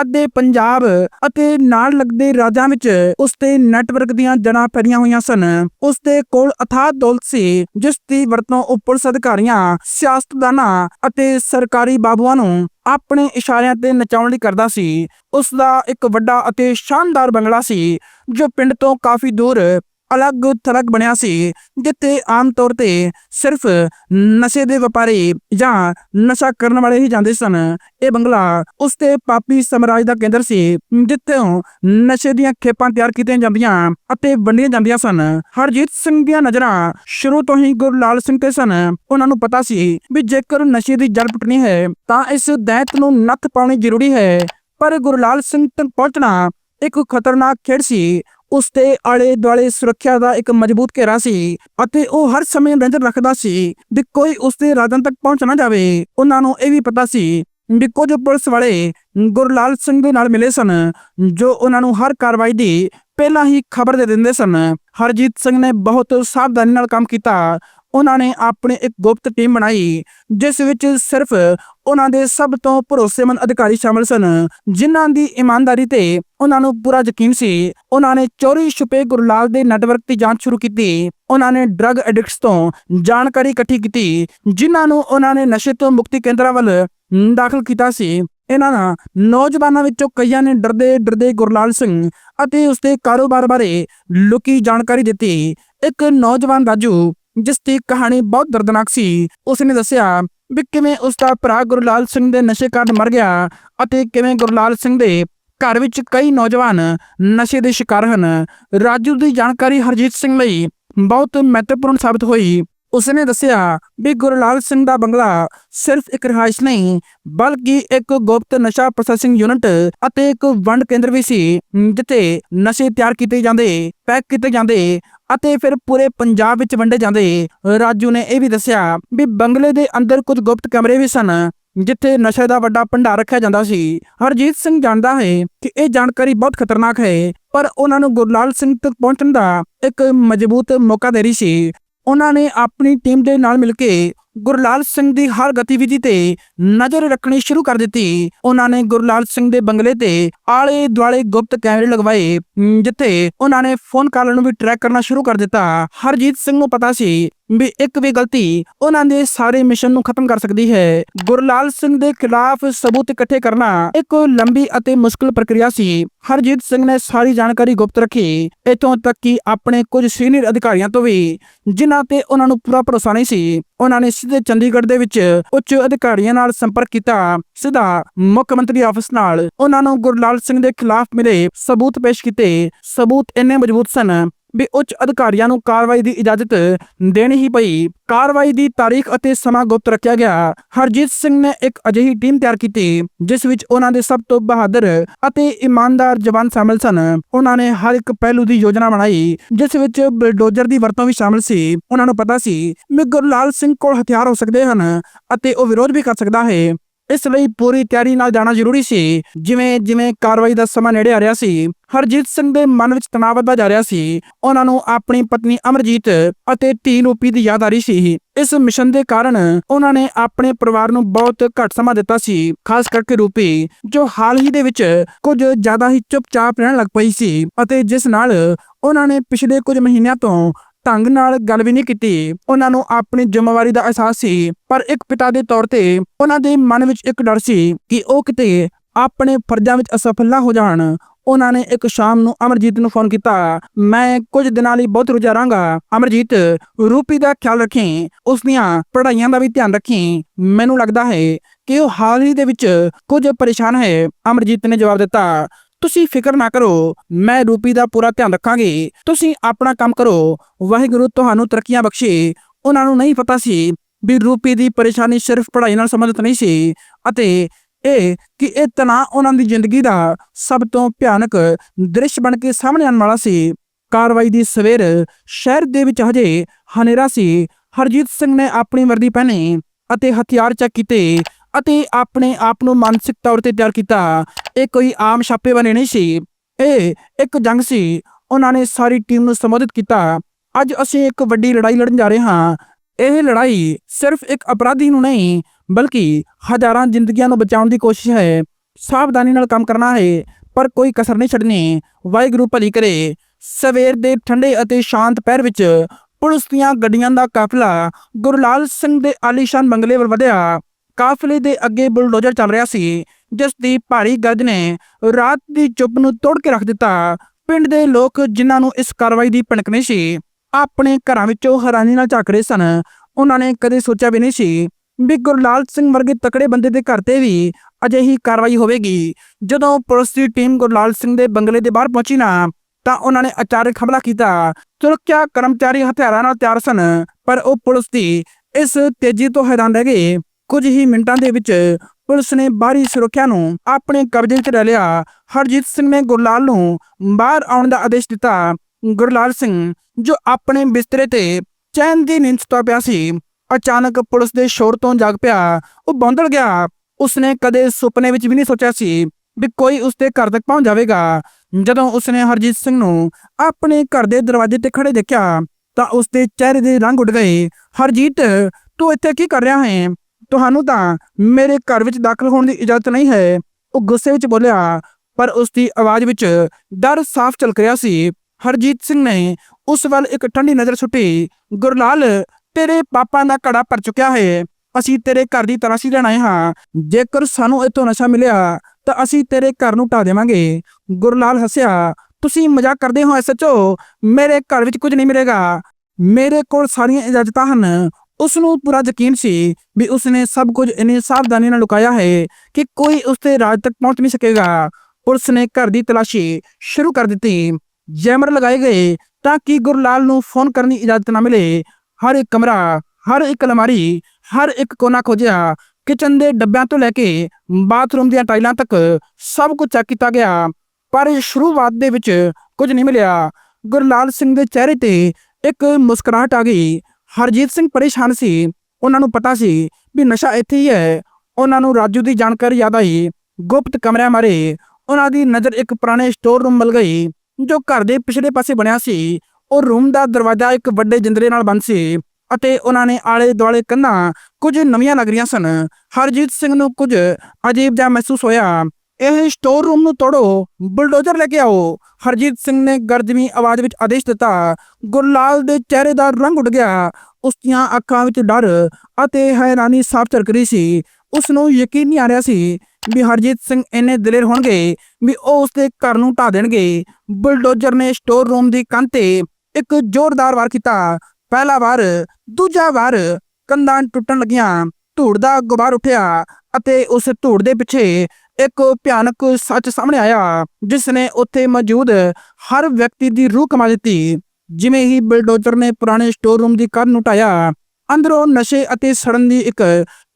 S1: ਅੱਧੇ ਪੰਜਾਬ ਅਤੇ ਨਾਲ ਲੱਗਦੇ ਰਾਜਾਂ ਵਿੱਚ ਉਸ ਦੇ ਨੈਟਵਰਕ ਦੀਆਂ ਜੜਾਂ ਪੈਰੀਆਂ ਹੋਈਆਂ ਸਨ। ਉਸ ਦੇ ਕੋਲ ਅਥਾਹ ਦੌਲਤ ਸੀ, ਜਿਸ ਦੀ ਵਰਤੋਂ ਉਹ ਪੁਲਿਸ ਅਧਿਕਾਰੀਆਂ, ਸਿਆਸਤਦਾਨਾਂ ਅਤੇ ਸਰਕਾਰੀ ਬਾਬੂਆਂ ਨੂੰ ਆਪਣੇ ਇਸ਼ਾਰਿਆਂ ਤੇ ਨਚਾਉਣ ਲਈ ਕਰਦਾ ਸੀ। ਉਸ ਦਾ ਇੱਕ ਵੱਡਾ ਅਤੇ ਸ਼ਾਨਦਾਰ ਬੰਗਲਾ ਸੀ, ਜੋ ਪਿੰਡ ਤੋਂ ਕਾਫੀ ਦੂਰ ਅਲੱਗ ਥਲੱਗ ਬਣਿਆ ਸੀ, ਜਿੱਥੇ ਆਮ ਤੌਰ ਤੇ ਸਿਰਫ ਨਸ਼ੇ ਦੇ ਵਪਾਰੀ ਜਾਂ ਨਸ਼ਾ ਕਰਨ ਵਾਲੇ ਹੀ ਜਾਂਦੇ ਸਨ। ਇਹ ਬੰਗਲਾ ਉਸ ਤੇ ਪਾਪੀ ਸਮਰਾਜ ਦਾ ਕੇਂਦਰ ਸੀ, ਜਿੱਥੋਂ ਨਸ਼ੇ ਦੀਆਂ ਖੇਪਾਂ ਤਿਆਰ ਕੀਤੀਆਂ ਜਾਂਦੀਆਂ ਅਤੇ ਵੰਡੀਆਂ ਜਾਂਦੀਆਂ ਸਨ। ਹਰਜੀਤ ਸਿੰਘ ਦੀਆਂ ਨਜ਼ਰਾਂ ਸ਼ੁਰੂ ਤੋਂ ਹੀ ਗੁਰਲਾਲ ਸਿੰਘ ਤੇ ਸਨ। ਉਹਨਾਂ ਨੂੰ ਪਤਾ ਸੀ ਵੀ ਜੇਕਰ ਨਸ਼ੇ ਦੀ ਜੜ ਪੁੱਟਣੀ ਹੈ, ਤਾਂ ਇਸ ਦੈਤ ਨੂੰ ਨੱਥ ਪਾਉਣੀ ਜ਼ਰੂਰੀ ਹੈ। ਪਰ ਗੁਰਲਾਲ ਸਿੰਘ ਤੱਕ ਪਹੁੰਚਣਾ ਇੱਕ ਖਤਰਨਾਕ ਖੇਡ ਸੀ। ਉਸ ਦੇ ਆਲੇ ਦੁਆਲੇ ਸੁਰੱਖਿਆ ਦਾ ਇੱਕ ਮਜ਼ਬੂਤ ਘੇਰਾ ਸੀ ਅਤੇ ਉਹ ਹਰ ਸਮੇਂ ਨਜ਼ਰ ਰੱਖਦਾ ਸੀ ਵੀ ਕੋਈ ਉਸ ਦੇ ਰਾਜਨ ਤੱਕ ਪਹੁੰਚ ਨਾ ਜਾਵੇ। ਉਹਨਾਂ ਨੂੰ ਇਹ ਵੀ ਪਤਾ ਸੀ ਵੀ ਕੁਝ ਪੁਲਿਸ ਵਾਲੇ ਗੁਰਲਾਲ ਸਿੰਘ ਦੇ ਨਾਲ ਮਿਲੇ ਸਨ, ਜੋ ਉਹਨਾਂ ਨੂੰ ਹਰ ਕਾਰਵਾਈ ਦੀ ਪਹਿਲਾਂ ਹੀ ਖਬਰ ਦੇ ਦਿੰਦੇ ਸਨ। ਹਰਜੀਤ ਸਿੰਘ ਨੇ ਬਹੁਤ ਸਾਵਧਾਨੀ ਨਾਲ ਕੰਮ ਕੀਤਾ ਉਹਨਾਂ ਨੇ ਆਪਣੀ ਇੱਕ ਗੁਪਤ ਟੀਮ ਬਣਾਈ, ਜਿਸ ਵਿੱਚ ਸਿਰਫ ਉਹਨਾਂ ਦੇ ਸਭ ਤੋਂ ਭਰੋਸੇਮੰਦ ਅਧਿਕਾਰੀ ਸ਼ਾਮਲ ਸਨ, ਜਿਨ੍ਹਾਂ ਦੀ ਇਮਾਨਦਾਰੀ ਤੇ ਉਹਨਾਂ ਨੂੰ ਪੂਰਾ ਯਕੀਨ ਸੀ। ਉਹਨਾਂ ਨੇ ਚੋਰੀ ਛੁਪੇ ਗੁਰਲਾਲ ਦੇ ਨੈਟਵਰਕ ਦੀ ਜਾਂਚ ਸ਼ੁਰੂ ਕੀਤੀ। ਉਹਨਾਂ ਨੇ ਡਰੱਗ ਐਡਿਕਟਸ ਤੋਂ ਜਾਣਕਾਰੀ ਇਕੱਠੀ ਕੀਤੀ, ਜਿਨ੍ਹਾਂ ਨੂੰ ਉਹਨਾਂ ਨੇ ਨਸ਼ੇ ਤੋਂ ਮੁਕਤੀ ਕੇਂਦਰਾਂ ਵੱਲ ਦਾਖਲ ਕੀਤਾ ਸੀ। ਇਹਨਾਂ ਦਾ ਨੌਜਵਾਨਾਂ ਵਿੱਚੋਂ ਕਈਆਂ ਨੇ ਡਰਦੇ ਡਰਦੇ ਗੁਰਲਾਲ ਸਿੰਘ ਅਤੇ ਉਸਦੇ ਕਾਰੋਬਾਰ ਬਾਰੇ ਲੁਕੀ ਜਾਣਕਾਰੀ ਦਿੱਤੀ। ਇੱਕ ਨੌਜਵਾਨ ਰਾਜੂ ਜਿਸ ਦੀ ਕਹਾਣੀ ਬਹੁਤ ਦਰਦਨਾਕ ਸੀ, ਉਸਨੇ ਦੱਸਿਆ ਵੀ ਕਿਵੇਂ ਉਸ ਦਾ ਭਰਾ ਗੁਰਲਾਲ ਸਿੰਘ ਦੇ ਨਸ਼ੇ ਕਾਰਨ ਮਰ ਗਿਆ ਅਤੇ ਕਿਵੇਂ ਗੁਰਲਾਲ ਸਿੰਘ ਦੇ ਘਰ ਵਿੱਚ ਕਈ ਨੌਜਵਾਨ ਨਸ਼ੇ ਦੇ ਸ਼ਿਕਾਰ ਹਨ। ਰਾਜੂ ਦੀ ਜਾਣਕਾਰੀ ਹਰਜੀਤ ਸਿੰਘ ਲਈ ਬਹੁਤ ਮਹੱਤਵਪੂਰਨ ਸਾਬਤ ਹੋਈ। ਉਸਨੇ ਦੱਸਿਆ ਵੀ ਗੁਰਲਾਲ ਸਿੰਘ ਦਾ ਬੰਗਲਾ ਸਿਰਫ ਇੱਕ ਰਿਹਾਇਸ਼ ਨਹੀਂ, ਬਲਕਿ ਇੱਕ ਗੁਪਤ ਨਸ਼ਾ ਪ੍ਰੋਸੈਸਿੰਗ ਯੂਨਿਟ ਅਤੇ ਇੱਕ ਵੰਡ ਕੇਂਦਰ ਵੀ ਸੀ, ਜਿੱਥੇ ਨਸ਼ੇ ਤਿਆਰ ਕੀਤੇ ਜਾਂਦੇ, ਪੈਕ ਕੀਤੇ ਜਾਂਦੇ ਅਤੇ ਫਿਰ ਪੂਰੇ ਪੰਜਾਬ ਵਿੱਚ ਵੰਡੇ ਜਾਂਦੇ। ਰਾਜੂ ਨੇ ਇਹ ਵੀ ਦੱਸਿਆ ਵੀ ਬੰਗਲੇ ਦੇ ਅੰਦਰ ਕੁਝ ਗੁਪਤ ਕਮਰੇ ਵੀ ਸਨ, ਜਿੱਥੇ ਨਸ਼ੇ ਦਾ ਵੱਡਾ ਭੰਡਾਰ ਰੱਖਿਆ ਜਾਂਦਾ ਸੀ। ਹਰਜੀਤ ਸਿੰਘ ਜਾਣਦਾ ਹੈ ਕਿ ਇਹ ਜਾਣਕਾਰੀ ਬਹੁਤ ਖਤਰਨਾਕ ਹੈ, ਪਰ ਉਹਨਾਂ ਨੂੰ ਗੁਰਲਾਲ ਸਿੰਘ ਤੱਕ ਪਹੁੰਚਣ ਦਾ ਇੱਕ ਮਜ਼ਬੂਤ ਮੌਕਾ ਦੇ ਰਹੀ ਸੀ। ਉਹਨਾਂ ਨੇ ਆਪਣੀ ਟੀਮ ਦੇ ਨਾਲ ਮਿਲ ਕੇ ਗੁਰਲਾਲ ਸਿੰਘ ਦੀ ਹਰ ਗਤੀਵਿਧੀ ਤੇ ਨਜ਼ਰ ਰੱਖਣੀ ਸ਼ੁਰੂ ਕਰ ਦਿੱਤੀ। ਉਹਨਾਂ ਨੇ ਗੁਰਲਾਲ ਸਿੰਘ ਦੇ ਬੰਗਲੇ ਤੇ ਆਲੇ ਦੁਆਲੇ ਗੁਪਤ ਕੈਮਰੇ ਲਗਵਾਏ, ਜਿੱਥੇ ਉਹਨਾਂ ਨੇ ਫੋਨ ਕਾਲਾਂ ਨੂੰ ਵੀ ਟਰੈਕ ਕਰਨਾ ਸ਼ੁਰੂ ਕਰ ਦਿੱਤਾ। ਹਰਜੀਤ ਸਿੰਘ ਨੂੰ ਪਤਾ ਸੀ ਵੀ ਇੱਕ ਵੀ ਗਲਤੀ ਉਹਨਾਂ ਦੇ ਸਾਰੇ ਮਿਸ਼ਨ ਨੂੰ ਖਤਮ ਕਰ ਸਕਦੀ ਹੈ। ਗੁਰਲਾਲ ਸਿੰਘ ਦੇ ਖਿਲਾਫ ਸਬੂਤ ਇਕੱਠੇ ਕਰਨਾ ਇੱਕ ਲੰਬੀ ਅਤੇ ਮੁਸ਼ਕਲ ਪ੍ਰਕਿਰਿਆ ਸੀ। ਹਰਜੀਤ ਸਿੰਘ ਨੇ ਸਾਰੀ ਜਾਣਕਾਰੀ ਗੁਪਤ ਰੱਖੀ। ਇਥੋਂ ਤੱਕ ਕਿ ਆਪਣੇ ਕੁਝ ਸੀਨੀਅਰ ਅਧਿਕਾਰੀਆਂ ਤੋਂ ਵੀ, ਜਿਨ੍ਹਾਂ ਤੇ ਉਹਨਾਂ ਨੂੰ ਪੂਰਾ ਭਰੋਸਾ ਨਹੀਂ ਸੀ, ਉਹਨਾਂ ਨੇ ਸਿੱਧੇ ਚੰਡੀਗੜ੍ਹ ਦੇ ਵਿੱਚ ਉੱਚ ਅਧਿਕਾਰੀਆਂ ਨਾਲ ਸੰਪਰਕ ਕੀਤਾ। ਸਿੱਧਾ ਮੁੱਖ ਮੰਤਰੀ ਆਫਿਸ ਨਾਲ ਉਹਨਾਂ ਨੂੰ ਗੁਰਲਾਲ ਸਿੰਘ ਦੇ ਖਿਲਾਫ ਮਿਲੇ ਸਬੂਤ ਪੇਸ਼ ਕੀਤੇ। ਸਬੂਤ ਇੰਨੇ ਮਜ਼ਬੂਤ ਸਨ ਵੀ ਉੱਚ ਅਧਿਕਾਰੀਆਂ ਨੂੰ ਕਾਰਵਾਈ ਦੀ ਇਜਾਜ਼ਤ ਦੇਣੀ ਹੀ ਪਈ। ਕਾਰਵਾਈ ਦੀ ਤਾਰੀਖ ਅਤੇ ਸਮਾਂ ਗੁਪਤ ਰੱਖਿਆ ਗਿਆ। ਹਰਜੀਤ ਸਿੰਘ ਨੇ ਇੱਕ ਅਜਿਹੀ ਟੀਮ ਤਿਆਰ ਕੀਤੀ, ਜਿਸ ਵਿੱਚ ਉਹਨਾਂ ਦੇ ਸਭ ਤੋਂ ਬਹਾਦਰ ਅਤੇ ਇਮਾਨਦਾਰ ਜਵਾਨ ਸ਼ਾਮਲ ਸਨ। ਉਹਨਾਂ ਨੇ ਹਰ ਇੱਕ ਪਹਿਲੂ ਦੀ ਯੋਜਨਾ ਬਣਾਈ, ਜਿਸ ਵਿੱਚ ਬਲਡੋਜ਼ਰ ਦੀ ਵਰਤੋਂ ਵੀ ਸ਼ਾਮਲ ਸੀ। ਉਹਨਾਂ ਨੂੰ ਪਤਾ ਸੀ ਕਿ ਗੁਰਲਾਲ ਸਿੰਘ ਕੋਲ ਹਥਿਆਰ ਹੋ ਸਕਦੇ ਹਨ ਅਤੇ ਉਹ ਵਿਰੋਧ ਵੀ ਕਰ ਸਕਦਾ ਹੈ। ਇਸ ਲਈ ਪੂਰੀ ਤਿਆਰੀ ਨਾਲ ਜਾਣਾ ਜ਼ਰੂਰੀ ਸੀ। ਜਿਵੇਂ ਜਿਵੇਂ ਕਾਰਵਾਈ ਦਾ ਸਮਾਂ ਨੇੜੇ ਆ ਰਿਹਾ ਸੀ, ਹਰਜੀਤ ਸਿੰਘ ਦੇ ਮਨ ਵਿੱਚ ਤਣਾਅ ਵੱਧਦਾ ਜਾ ਰਿਹਾ ਸੀ। ਉਹਨਾਂ ਨੂੰ ਆਪਣੀ ਪਤਨੀ ਅਮਰਜੀਤ ਅਤੇ ਧੀ ਰੂਪੀ ਦੀ ਯਾਦ ਆ ਰਹੀ ਸੀ। ਇਸ ਮਿਸ਼ਨ ਦੇ ਕਾਰਨ ਉਹਨਾਂ ਨੇ ਆਪਣੇ ਪਰਿਵਾਰ ਨੂੰ ਬਹੁਤ ਘੱਟ ਸਮਾਂ ਦਿੱਤਾ ਸੀ, ਖਾਸ ਕਰਕੇ ਰੂਪੀ, ਜੋ ਹਾਲ ਹੀ ਦੇ ਵਿੱਚ ਕੁਝ ਜ਼ਿਆਦਾ ਹੀ ਚੁੱਪਚਾਪ ਰਹਿਣ ਲੱਗ ਪਈ ਸੀ ਅਤੇ ਜਿਸ ਨਾਲ ਉਹਨਾਂ ਨੇ ਪਿਛਲੇ ਕੁਝ ਮਹੀਨਿਆਂ ਤੋਂ ਢੰਗ ਨਾਲ ਗੱਲ ਵੀ ਨਹੀਂ ਕੀਤੀ। ਉਹਨਾਂ ਨੂੰ ਆਪਣੀ ਜ਼ਿੰਮੇਵਾਰੀ ਦਾ ਅਹਿਸਾਸ ਸੀ, ਪਰ ਇੱਕ ਪਿਤਾ ਦੇ ਤੌਰ ਤੇ ਉਹਨਾਂ ਦੇ ਮਨ ਵਿੱਚ ਇੱਕ ਡਰ ਸੀ ਕਿ ਉਹ ਕਿਤੇ ਆਪਣੇ ਫਰਜ਼ਾਂ ਵਿੱਚ ਅਸਫਲ ਨਾ ਹੋ ਜਾਣ। ਉਹਨਾਂ ਨੇ ਇੱਕ ਸ਼ਾਮ ਨੂੰ ਅਮਰਜੀਤ ਨੂੰ ਫੋਨ ਕੀਤਾ, ਮੈਂ ਕੁਝ ਦਿਨਾਂ ਲਈ ਬਹੁਤ ਰੁਝਾ ਰਹਾਂਗਾ ਅਮਰਜੀਤ, ਰੂਪੀ ਦਾ ਖਿਆਲ ਰੱਖੀ, ਉਸ ਦੀਆਂ ਪੜ੍ਹਾਈਆਂ ਦਾ ਵੀ ਧਿਆਨ ਰੱਖੀ। ਮੈਨੂੰ ਲੱਗਦਾ ਹੈ ਕਿ ਉਹ ਹਾਲ ਹੀ ਦੇ ਵਿੱਚ ਕੁਝ ਪਰੇਸ਼ਾਨ ਹੈ ਅਮਰਜੀਤ ਨੇ ਜਵਾਬ ਦਿੱਤਾ ਤੁਸੀਂ ਫਿਕਰ ਨਾ ਕਰੋ, ਮੈਂ ਰੂਪੀ ਦਾ ਪੂਰਾ ਧਿਆਨ ਰੱਖਾਂਗੀ। ਤੁਸੀਂ ਆਪਣਾ ਕੰਮ ਕਰੋ। ਵਾਹਿਗੁਰੂ ਤੁਹਾਨੂੰ ਤਰੱਕੀਆਂ ਬਖਸ਼ੇ। ਉਹਨਾਂ ਨੂੰ ਨਹੀਂ ਪਤਾ ਸੀ ਵੀ ਰੂਪੀ ਦੀ ਪਰੇਸ਼ਾਨੀ ਸਿਰਫ ਪੜ੍ਹਾਈ ਨਾਲ ਸੰਬੰਧਿਤ ਨਹੀਂ ਸੀ ਅਤੇ ਇਹ ਕਿ ਇਹ ਤਣਾਅ ਉਹਨਾਂ ਦੀ ਜ਼ਿੰਦਗੀ ਦਾ ਸਭ ਤੋਂ ਭਿਆਨਕ ਦ੍ਰਿਸ਼ ਬਣ ਕੇ ਸਾਹਮਣੇ ਆਉਣ ਵਾਲਾ ਸੀ। ਕਾਰਵਾਈ ਦੀ ਸਵੇਰ ਸ਼ਹਿਰ ਦੇ ਵਿੱਚ ਹਜੇ ਹਨੇਰਾ ਸੀ। ਹਰਜੀਤ ਸਿੰਘ ਨੇ ਆਪਣੀ ਵਰਦੀ ਪਹਿਨੀ ਅਤੇ ਹਥਿਆਰ ਚੱਕ ਕੀਤੇ। ਅਤੇ ਆਪਣੇ ਆਪ ਨੂੰ ਮਾਨਸਿਕ ਤੌਰ ਤੇ ਤਿਆਰ ਕੀਤਾ। ਇਹ ਕੋਈ ਆਮ ਛਾਪੇਵਾਨੀ ਨਹੀਂ ਸੀ। ਇਹ ਇੱਕ ਜੰਗ ਸੀ। ਉਹਨਾਂ ਨੇ ਸਾਰੀ ਟੀਮ ਨੂੰ ਸੰਬੋਧਿਤ ਕੀਤਾ। ਅੱਜ ਅਸੀਂ ਇੱਕ ਵੱਡੀ ਲੜਾਈ ਲੜਨ ਜਾ ਰਹੇ ਹਾਂ। ਇਹ ਲੜਾਈ ਸਿਰਫ ਇੱਕ ਅਪਰਾਧੀ ਨੂੰ ਨਹੀਂ, ਬਲਕਿ ਹਜ਼ਾਰਾਂ ਜ਼ਿੰਦਗੀਆਂ ਨੂੰ ਬਚਾਉਣ ਦੀ ਕੋਸ਼ਿਸ਼ ਹੈ। ਸਾਵਧਾਨੀ ਨਾਲ ਕੰਮ ਕਰਨਾ ਹੈ, ਪਰ ਕੋਈ ਕਸਰ ਨਹੀਂ ਛੱਡਣੀ। ਵਾਹਿਗੁਰੂ ਭਲੀ ਕਰੇ। ਸਵੇਰ ਦੇ ਠੰਡੇ ਅਤੇ ਸ਼ਾਂਤ ਪੈਰ ਵਿੱਚ ਪੁਲਿਸ ਦੀਆਂ ਗੱਡੀਆਂ ਦਾ ਕਾਫਲਾ ਗੁਰਲਾਲ ਸਿੰਘ ਦੇ ਆਲੀਸ਼ਾਨ ਬੰਗਲੇ ਵੱਲ ਵਧਿਆ। ਕਾਫਲੇ ਦੇ ਅੱਗੇ ਬੁਲਡੋਜ਼ਰ ਚੱਲ ਰਿਹਾ ਸੀ, ਜਿਸ ਦੀ ਭਾਰੀ ਗਰਜ ਨੇ ਰਾਤ ਦੀ ਚੁੱਪ ਨੂੰ ਤੋੜ ਕੇ ਰੱਖ ਦਿੱਤਾ। ਪਿੰਡ ਦੇ ਲੋਕ ਜਿਨ੍ਹਾਂ ਨੂੰ ਇਸ ਕਾਰਵਾਈ ਦੀ ਭਣਕ ਨਹੀਂ ਸੀ, ਆਪਣੇ ਘਰਾਂ ਵਿੱਚੋਂ ਹੈਰਾਨੀ ਨਾਲ ਝਾਕ ਰਹੇ ਸਨ। ਉਹਨਾਂ ਨੇ ਕਦੇ ਸੋਚਿਆ ਵੀ ਨਹੀਂ ਸੀ ਵੀ ਗੁਰਲਾਲ ਸਿੰਘ ਵਰਗੇ ਤਕੜੇ ਬੰਦੇ ਦੇ ਘਰ ਤੇ ਵੀ ਅਜਿਹੀ ਕਾਰਵਾਈ ਹੋਵੇਗੀ। ਜਦੋਂ ਪੁਲਿਸ ਦੀ ਟੀਮ ਗੁਰਲਾਲ ਸਿੰਘ ਦੇ ਬੰਗਲੇ ਦੇ ਬਾਹਰ ਪਹੁੰਚੀ ਨਾ, ਤਾਂ ਉਹਨਾਂ ਨੇ ਅਚਾਨਕ ਹਮਲਾ ਕੀਤਾ। ਸੁਰੱਖਿਆ ਕਰਮਚਾਰੀ ਹਥਿਆਰਾਂ ਨਾਲ ਤਿਆਰ ਸਨ, ਪਰ ਉਹ ਪੁਲਿਸ ਦੀ ਇਸ ਤੇਜ਼ੀ ਤੋਂ ਹੈਰਾਨ ਰਹਿ ਗਏ। ਕੁਝ ਹੀ ਮਿੰਟਾਂ ਦੇ ਵਿੱਚ ਪੁਲਿਸ ਨੇ ਬਾਹਰੀ ਸੁਰੱਖਿਆ ਨੂੰ ਆਪਣੇ ਕਬਜ਼ੇ ਵਿੱਚ ਲੈ ਲਿਆ। ਹਰਜੀਤ ਸਿੰਘ ਨੇ ਗੁਰਲਾਲ ਨੂੰ ਬਾਹਰ ਆਉਣ ਦਾ ਆਦੇਸ਼ ਦਿੱਤਾ। ਗੁਰਲਾਲ ਸਿੰਘ, ਜੋ ਆਪਣੇ ਬਿਸਤਰੇ ਤੇ ਚੈਨ ਦੀ ਨੀਂਦ ਸੁੱਤਾ ਪਿਆ ਸੀ, ਅਚਾਨਕ ਪੁਲਿਸ ਦੇ ਸ਼ੋਰ ਤੋਂ ਜਾਗ ਪਿਆ। ਉਹ ਬੌਂਦਲ ਗਿਆ। ਉਸਨੇ ਕਦੇ ਸੁਪਨੇ ਵਿੱਚ ਵੀ ਨਹੀਂ ਸੋਚਿਆ ਸੀ ਵੀ ਕੋਈ ਉਸਦੇ ਘਰ ਤੱਕ ਪਹੁੰਚ ਜਾਵੇਗਾ। ਜਦੋਂ ਉਸਨੇ ਹਰਜੀਤ ਸਿੰਘ ਨੂੰ ਆਪਣੇ ਘਰ ਦੇ ਦਰਵਾਜ਼ੇ ਤੇ ਖੜੇ ਦੇਖਿਆ, ਤਾਂ ਉਸਦੇ ਚਿਹਰੇ ਦੇ ਰੰਗ ਉੱਡ ਗਏ। ਹਰਜੀਤ, ਤੂੰ ਇੱਥੇ ਕੀ ਕਰ ਰਿਹਾ ਹੈ? ਤੁਹਾਨੂੰ ਤਾਂ ਮੇਰੇ ਘਰ ਵਿੱਚ ਦਾਖਲ ਹੋਣ ਦੀ ਇਜਾਜ਼ਤ ਨਹੀਂ ਹੈ। ਉਹ ਗੁੱਸੇ ਵਿੱਚ ਬੋਲਿਆ, ਪਰ ਉਸ ਦੀ ਆਵਾਜ਼ ਵਿੱਚ ਡਰ ਸਾਫ਼ ਝਲਕ ਰਿਹਾ ਸੀ। ਹਰਜੀਤ ਸਿੰਘ ਨੇ ਉਸ ਵੱਲ ਇੱਕ ਠੰਡੀ ਨਜ਼ਰ ਸੁੱਟੀ। ਗੁਰਲਾਲ, ਤੇਰੇ ਪਾਪਾ ਦਾ ਘੜਾ ਭਰ ਚੁੱਕਿਆ ਹੈ। ਅਸੀਂ ਤੇਰੇ ਘਰ ਦੀ ਤਲਾਸ਼ੀ ਲੈਣ ਆਏ ਹਾਂ। ਜੇਕਰ ਸਾਨੂੰ ਇੱਥੋਂ ਨਸ਼ਾ ਮਿਲਿਆ, ਤਾਂ ਅਸੀਂ ਤੇਰੇ ਘਰ ਨੂੰ ਢਾ ਦੇਵਾਂਗੇ। ਗੁਰਲਾਲ ਹੱਸਿਆ, ਤੁਸੀਂ ਮਜ਼ਾਕ ਕਰਦੇ ਹੋ ਐਸਐਚਓ ਮੇਰੇ ਘਰ ਵਿੱਚ ਕੁਝ ਨਹੀਂ ਮਿਲੇਗਾ। ਮੇਰੇ ਕੋਲ ਸਾਰੀਆਂ ਇਜਾਜ਼ਤਾਂ ਹਨ। ਉਸ ਨੂੰ ਪੂਰਾ ਯਕੀਨ ਸੀ ਵੀ ਉਸਨੇ ਸਭ ਕੁਝ ਇੰਨੀ ਸਾਵਧਾਨੀ ਨਾਲ ਲੁਕਾਇਆ ਹੈ ਕਿ ਕੋਈ ਉਸਦੇ ਰਾਜ ਤੱਕ ਪਹੁੰਚ ਨਹੀਂ ਸਕੇਗਾ। ਪੁਲਿਸ ਨੇ ਘਰ ਦੀ ਤਲਾਸ਼ੀ ਸ਼ੁਰੂ ਕਰ ਦਿੱਤੀ। ਜੈਮਰ ਲਗਾਏ ਗਏ ਤਾਂ ਕਿ ਗੁਰਲਾਲ ਨੂੰ ਫੋਨ ਕਰਨ ਦੀ ਇਜਾਜ਼ਤ ਨਾ ਮਿਲੇ। ਹਰ ਇੱਕ ਕਮਰਾ, ਹਰ ਇੱਕ ਅਲਮਾਰੀ, ਹਰ ਇੱਕ ਕੋਨਾ ਖੋਜਿਆ, ਕਿਚਨ ਦੇ ਡੱਬਿਆਂ ਤੋਂ ਲੈ ਕੇ ਬਾਥਰੂਮ ਦੀਆਂ ਟਾਈਲਾਂ ਤੱਕ ਸਭ ਕੁਝ ਚੈੱਕ ਕੀਤਾ ਗਿਆ। ਪਰ ਸ਼ੁਰੂਆਤ ਦੇ ਵਿੱਚ ਕੁਝ ਨਹੀਂ ਮਿਲਿਆ। ਗੁਰਲਾਲ ਸਿੰਘ ਦੇ ਚਿਹਰੇ ਤੇ ਇੱਕ ਮੁਸਕਰਾਹਟ ਆ ਗਈ। ਹਰਜੀਤ ਸਿੰਘ ਪਰੇਸ਼ਾਨ ਸੀ। ਉਹਨਾਂ ਨੂੰ ਪਤਾ ਸੀ ਵੀ ਨਸ਼ਾ ਇੱਥੇ ਹੀ ਹੈ। ਉਹਨਾਂ ਨੂੰ ਰਾਜੂ ਦੀ ਜਾਣਕਾਰੀ ਯਾਦ ਆਈ। ਗੁਪਤ ਕਮਰਿਆਂ ਮਾਰੇ ਉਹਨਾਂ ਦੀ ਨਜ਼ਰ ਇੱਕ ਪੁਰਾਣੇ ਸਟੋਰ ਰੂਮ ਵੱਲ ਗਈ, ਜੋ ਘਰ ਦੇ ਪਿਛਲੇ ਪਾਸੇ ਬਣਿਆ ਸੀ। ਉਹ ਰੂਮ ਦਾ ਦਰਵਾਜ਼ਾ ਇੱਕ ਵੱਡੇ ਜਿੰਦਰੇ ਨਾਲ ਬੰਦ ਸੀ ਅਤੇ ਉਹਨਾਂ ਨੇ ਆਲੇ ਦੁਆਲੇ ਕੰਧਾਂ ਕੁਝ ਨਵੀਆਂ ਲੱਗ ਰਹੀਆਂ ਸਨ। ਹਰਜੀਤ ਸਿੰਘ ਨੂੰ ਕੁਝ ਅਜੀਬ ਜਿਹਾ ਮਹਿਸੂਸ ਹੋਇਆ। ਇਹ ਸਟੋਰ ਰੂਮ ਨੂੰ ਤੋੜੋ ਬੁਲਡੋਜ਼ਰ ਲੈ ਕੇ ਆਓ। ਹਰਜੀਤ ਸਿੰਘ ਨੇ ਗਰਜਵੀਂ ਆਵਾਜ਼ ਵਿੱਚ ਆਦੇਸ਼ ਦਿੱਤਾ। ਗੁਰਲਾਲ ਦੇ ਚਿਹਰੇ ਦਾ ਰੰਗ ਉੱਡ ਗਿਆ। ਉਸ ਦੀਆਂ ਅੱਖਾਂ ਵਿੱਚ ਡਰ ਅਤੇ ਹੈਰਾਨੀ ਸਾਫ਼ ਝਲਕ ਰਹੀ ਸੀ। ਉਸ ਨੂੰ ਯਕੀਨ ਨਹੀਂ ਆ ਰਿਹਾ ਸੀ ਵੀ ਹਰਜੀਤ ਸਿੰਘ ਇੰਨੇ ਦਲੇਰ ਹੋਣਗੇ, ਵੀ ਉਹ ਉਸਦੇ ਘਰ ਨੂੰ ਢਾ ਦੇਣਗੇ। ਬੁਲਡੋਜ਼ਰ ਨੇ ਸਟੋਰ ਰੂਮ ਦੀ ਕੰਧ ਤੇ ਇੱਕ ਜ਼ੋਰਦਾਰ ਵਾਰ ਕੀਤਾ। ਪਹਿਲਾ ਵਾਰ, ਦੂਜਾ ਵਾਰ ਕੰਧਾਂ ਟੁੱਟਣ ਲੱਗੀਆਂ। ਧੂੜ ਦਾ ਗੁਬਾਰ ਉੱਠਿਆ ਅਤੇ ਉਸ ਧੂੜ ਦੇ ਪਿੱਛੇ ਇੱਕ ਭਿਆਨਕ ਸੱਚ ਸਾਹਮਣੇ ਆਇਆ, ਜਿਸ ਨੇ ਉੱਥੇ ਮੌਜੂਦ ਹਰ ਵਿਅਕਤੀ ਦੀ ਰੂਹ ਕਮਾ ਦਿੱਤੀ। ਜਿਵੇਂ ਹੀ ਬਿਲਡੋਜ਼ਰ ਨੇ ਪੁਰਾਣੇ ਸਟੋਰ ਰੂਮ ਦੀ ਕੰਧ ਨੂੰ ਢਾਇਆ ਅੰਦਰੋਂ ਨਸ਼ੇ ਅਤੇ ਸੜਨ ਦੀ ਇੱਕ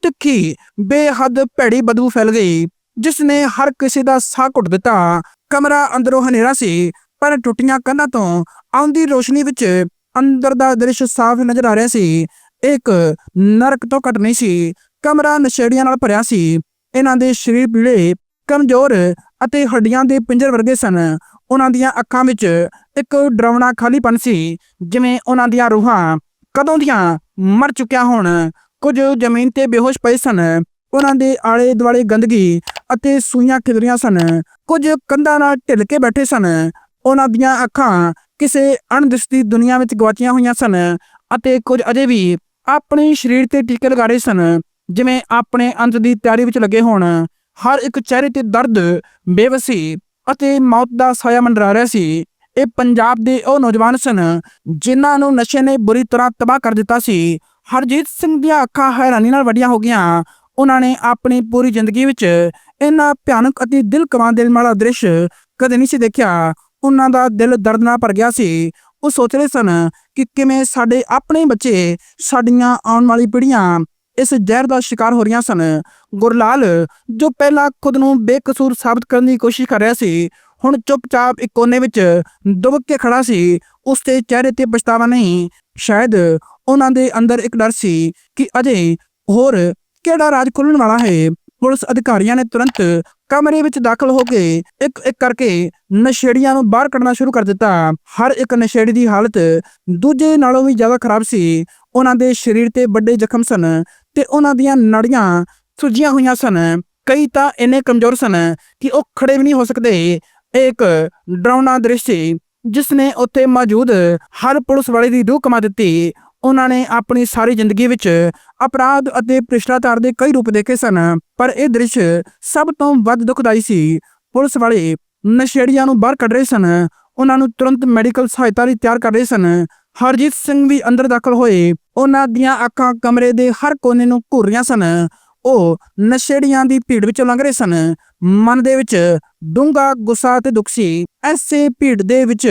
S1: ਤਿੱਖੀ, ਬੇਹੱਦ ਭੈੜੀ ਬਦਬੂ ਫੈਲ ਗਈ, ਜਿਸ ਨੇ ਹਰ ਕਿਸੇ ਦਾ ਸਾਹ ਘੁੱਟ ਦਿੱਤਾ। ਕਮਰਾ ਅੰਦਰੋਂ ਹਨੇਰਾ ਸੀ, ਪਰ ਟੁੱਟੀਆਂ ਕੰਧਾਂ ਤੋਂ ਆਉਂਦੀ ਰੋਸ਼ਨੀ ਵਿੱਚ ਅੰਦਰ ਦਾ ਦ੍ਰਿਸ਼ ਸਾਫ਼ ਨਜ਼ਰ ਆ ਰਿਹਾ ਸੀ। ਇੱਕ ਨਰਕ ਤੋਂ ਘੱਟ ਨਹੀਂ ਸੀ, ਕਮਰਾ ਨਸ਼ੇੜੀਆਂ ਨਾਲ ਭਰਿਆ ਸੀ। ਇਹਨਾਂ ਦੇ ਸਰੀਰ ਪੀਲੇ, ਕਮਜ਼ੋਰ ਅਤੇ ਹੱਡੀਆਂ ਦੇ ਪਿੰਜਰ ਵਰਗੇ ਸਨ। ਉਹਨਾਂ ਦੀਆਂ ਅੱਖਾਂ ਵਿੱਚ ਇੱਕ ਡਰਾਵਣਾ ਖਾਲੀਪਨ ਸੀ, ਜਿਵੇਂ ਉਹਨਾਂ ਦੀਆਂ ਰੂਹਾਂ ਕਦੋਂ ਦੀਆਂ ਮਰ ਚੁੱਕਿਆ ਹੋਣ। ਕੁਝ ਜ਼ਮੀਨ ਤੇ ਬੇਹੋਸ਼ ਪਏ ਸਨ। ਉਹਨਾਂ ਦੇ ਆਲੇ ਦੁਆਲੇ ਗੰਦਗੀ ਅਤੇ ਸੂਈਆਂ ਖਿਦਰੀਆਂ ਸਨ। ਕੁਝ ਕੰਧਾਂ ਨਾਲ ਢਿੱਲ ਕੇ ਬੈਠੇ ਸਨ। ਉਹਨਾਂ ਦੀਆਂ ਅੱਖਾਂ ਕਿਸੇ ਅਣਦਿਸਤੀ ਦੁਨੀਆ ਵਿੱਚ ਗਵਾਚੀਆਂ ਹੋਈਆਂ ਸਨ ਅਤੇ ਕੁਝ ਅਜੇ ਵੀ ਆਪਣੇ ਸਰੀਰ ਤੇ ਟੀਕੇ ਲਗਾ ਰਹੇ ਸਨ। ਜਿਵੇਂ ਆਪਣੇ ਅੰਤ ਦੀ ਤਿਆਰੀ ਵਿੱਚ ਲੱਗੇ ਹੋਣ, ਹਰ ਇੱਕ ਚਿਹਰੇ ਤੇ ਦਰਦ, ਬੇਵਸੀ ਅਤੇ ਮੌਤ ਦਾ ਸਾਇਆ ਮੰਡਰਾ ਰਿਹਾ ਸੀ। ਇਹ ਪੰਜਾਬ ਦੇ ਉਹ ਨੌਜਵਾਨ ਸਨ ਜਿਨ੍ਹਾਂ ਨੂੰ ਨਸ਼ੇ ਨੇ ਬੁਰੀ ਤਰ੍ਹਾਂ ਤਬਾਹ ਕਰ ਦਿੱਤਾ ਸੀ। ਹਰਜੀਤ ਸਿੰਘ ਦੀਆਂ ਅੱਖਾਂ ਹੈਰਾਨੀ ਨਾਲ ਵੱਡੀਆਂ ਹੋ ਗਈਆਂ। ਉਹਨਾਂ ਨੇ ਆਪਣੀ ਪੂਰੀ ਜ਼ਿੰਦਗੀ ਵਿੱਚ ਇੰਨਾ ਭਿਆਨਕ ਅਤੇ ਦਿਲ ਕਮਾਂ ਦੇਣ ਵਾਲਾ ਦ੍ਰਿਸ਼ ਕਦੇ ਨਹੀਂ ਸੀ ਦੇਖਿਆ। ਉਹਨਾਂ ਦਾ ਦਿਲ ਦਰਦ ਨਾਲ ਭਰ ਗਿਆ ਸੀ। ਉਹ ਸੋਚ ਰਹੇ ਸਨ ਕਿ ਕਿਵੇਂ ਸਾਡੇ ਆਪਣੇ ਬੱਚੇ, ਸਾਡੀਆਂ ਆਉਣ ਵਾਲੀ ਪੀੜ੍ਹੀਆਂ ਇਸ ਜ਼ਹਿਰ ਦਾ ਸ਼ਿਕਾਰ ਹੋ ਰਹੀਆਂ ਸਨ। ਗੁਰਲਾਲ, ਜੋ ਪਹਿਲਾਂ ਖੁਦ ਨੂੰ ਬੇਕਸੂਰ ਸਾਬਤ ਕਰਨ ਦੀ ਕੋਸ਼ਿਸ਼ ਕਰ ਰਿਹਾ ਸੀ, ਹੁਣ ਚੁੱਪਚਾਪ ਇੱਕ ਕੋਨੇ ਵਿੱਚ ਦੁਬਕ ਕੇ ਖੜਾ ਸੀ। ਉਸ ਦੇ ਚਿਹਰੇ ਤੇ ਪਛਤਾਵਾ ਨਹੀਂ। ਸ਼ਾਇਦ ਉਹਨਾਂ ਦੇ ਅੰਦਰ ਇੱਕ ਡਰ ਸੀ ਕਿ ਅਜੇ ਹੋਰ ਕਿਹੜਾ ਰਾਜ ਖੁੱਲਣ ਵਾਲਾ ਹੈ। ਪੁਲਿਸ ਅਧਿਕਾਰੀਆਂ ਨੇ ਤੁਰੰਤ ਕਮਰੇ ਵਿੱਚ ਦਾਖਲ ਹੋ ਕੇ ਇੱਕ ਇੱਕ ਕਰਕੇ ਨਸ਼ੇੜੀਆਂ ਨੂੰ ਬਾਹਰ ਕੱਢਣਾ ਸ਼ੁਰੂ ਕਰ ਦਿੱਤਾ। ਹਰ ਇੱਕ ਨਸ਼ੇੜੀ ਦੀ ਹਾਲਤ ਦੂਜੇ ਨਾਲੋਂ ਵੀ ਜ਼ਿਆਦਾ ਖਰਾਬ ਸੀ। ਉਹਨਾਂ ਦੇ ਸਰੀਰ ਤੇ ਵੱਡੇ ਜ਼ਖਮ ਸਨ। ਤੇ ਉਹਨਾਂ ਦੀਆਂ ਨੜੀਆਂ ਸੁੱਜੀਆਂ ਹੋਈਆਂ ਸਨ। ਕਈ ਤਾਂ ਇੰਨੇ ਕਮਜ਼ੋਰ ਸਨ ਕਿ ਉਹ ਖੜੇ ਵੀ ਨਹੀਂ ਹੋ ਸਕਦੇ। ਇਹ ਇੱਕ ਡਰਾਉਣਾ ਦ੍ਰਿਸ਼ ਸੀ ਜਿਸ ਨੇ ਉੱਥੇ ਮੌਜੂਦ ਹਰ ਪੁਲਿਸ ਵਾਲੇ ਦੀ ਰੂਹ ਕਮਾ ਦਿੱਤੀ। ਉਹਨਾਂ ਨੇ ਆਪਣੀ ਸਾਰੀ ਜ਼ਿੰਦਗੀ ਵਿੱਚ ਅਪਰਾਧ ਅਤੇ ਭ੍ਰਿਸ਼ਟਾਚਾਰ ਦੇ ਕਈ ਰੂਪ ਦੇਖੇ ਸਨ, ਪਰ ਇਹ ਦ੍ਰਿਸ਼ ਸਭ ਤੋਂ ਵੱਧ ਦੁਖਦਾਈ ਸੀ। ਪੁਲਿਸ ਵਾਲੇ ਨਸ਼ੇੜੀਆਂ ਨੂੰ ਬਾਹਰ ਕੱਢ ਰਹੇ ਸਨ। ਉਹਨਾਂ ਨੂੰ ਤੁਰੰਤ ਮੈਡੀਕਲ ਸਹਾਇਤਾ ਲਈ ਤਿਆਰ ਕਰ ਰਹੇ ਸਨ। ਹਰਜੀਤ ਸਿੰਘ ਵੀ ਅੰਦਰ ਦਾਖਲ ਹੋਏ। ਉਹਨਾਂ ਦੀਆਂ ਅੱਖਾਂ ਕਮਰੇ ਦੇ ਹਰ ਕੋਨੇ ਨੂੰ ਘੂਰ ਰਹੀਆਂ ਸਨ। ਉਹ ਨਸ਼ੇੜੀਆਂ ਦੀ ਭੀੜ ਵਿੱਚੋਂ ਲੰਘ ਰਹੇ ਸਨ। ਮਨ ਦੇ ਵਿੱਚ ਡੂੰਘਾ ਗੁੱਸਾ ਤੇ ਦੁੱਖ ਸੀ। ਐਸੇ ਭੀੜ ਦੇ ਵਿੱਚ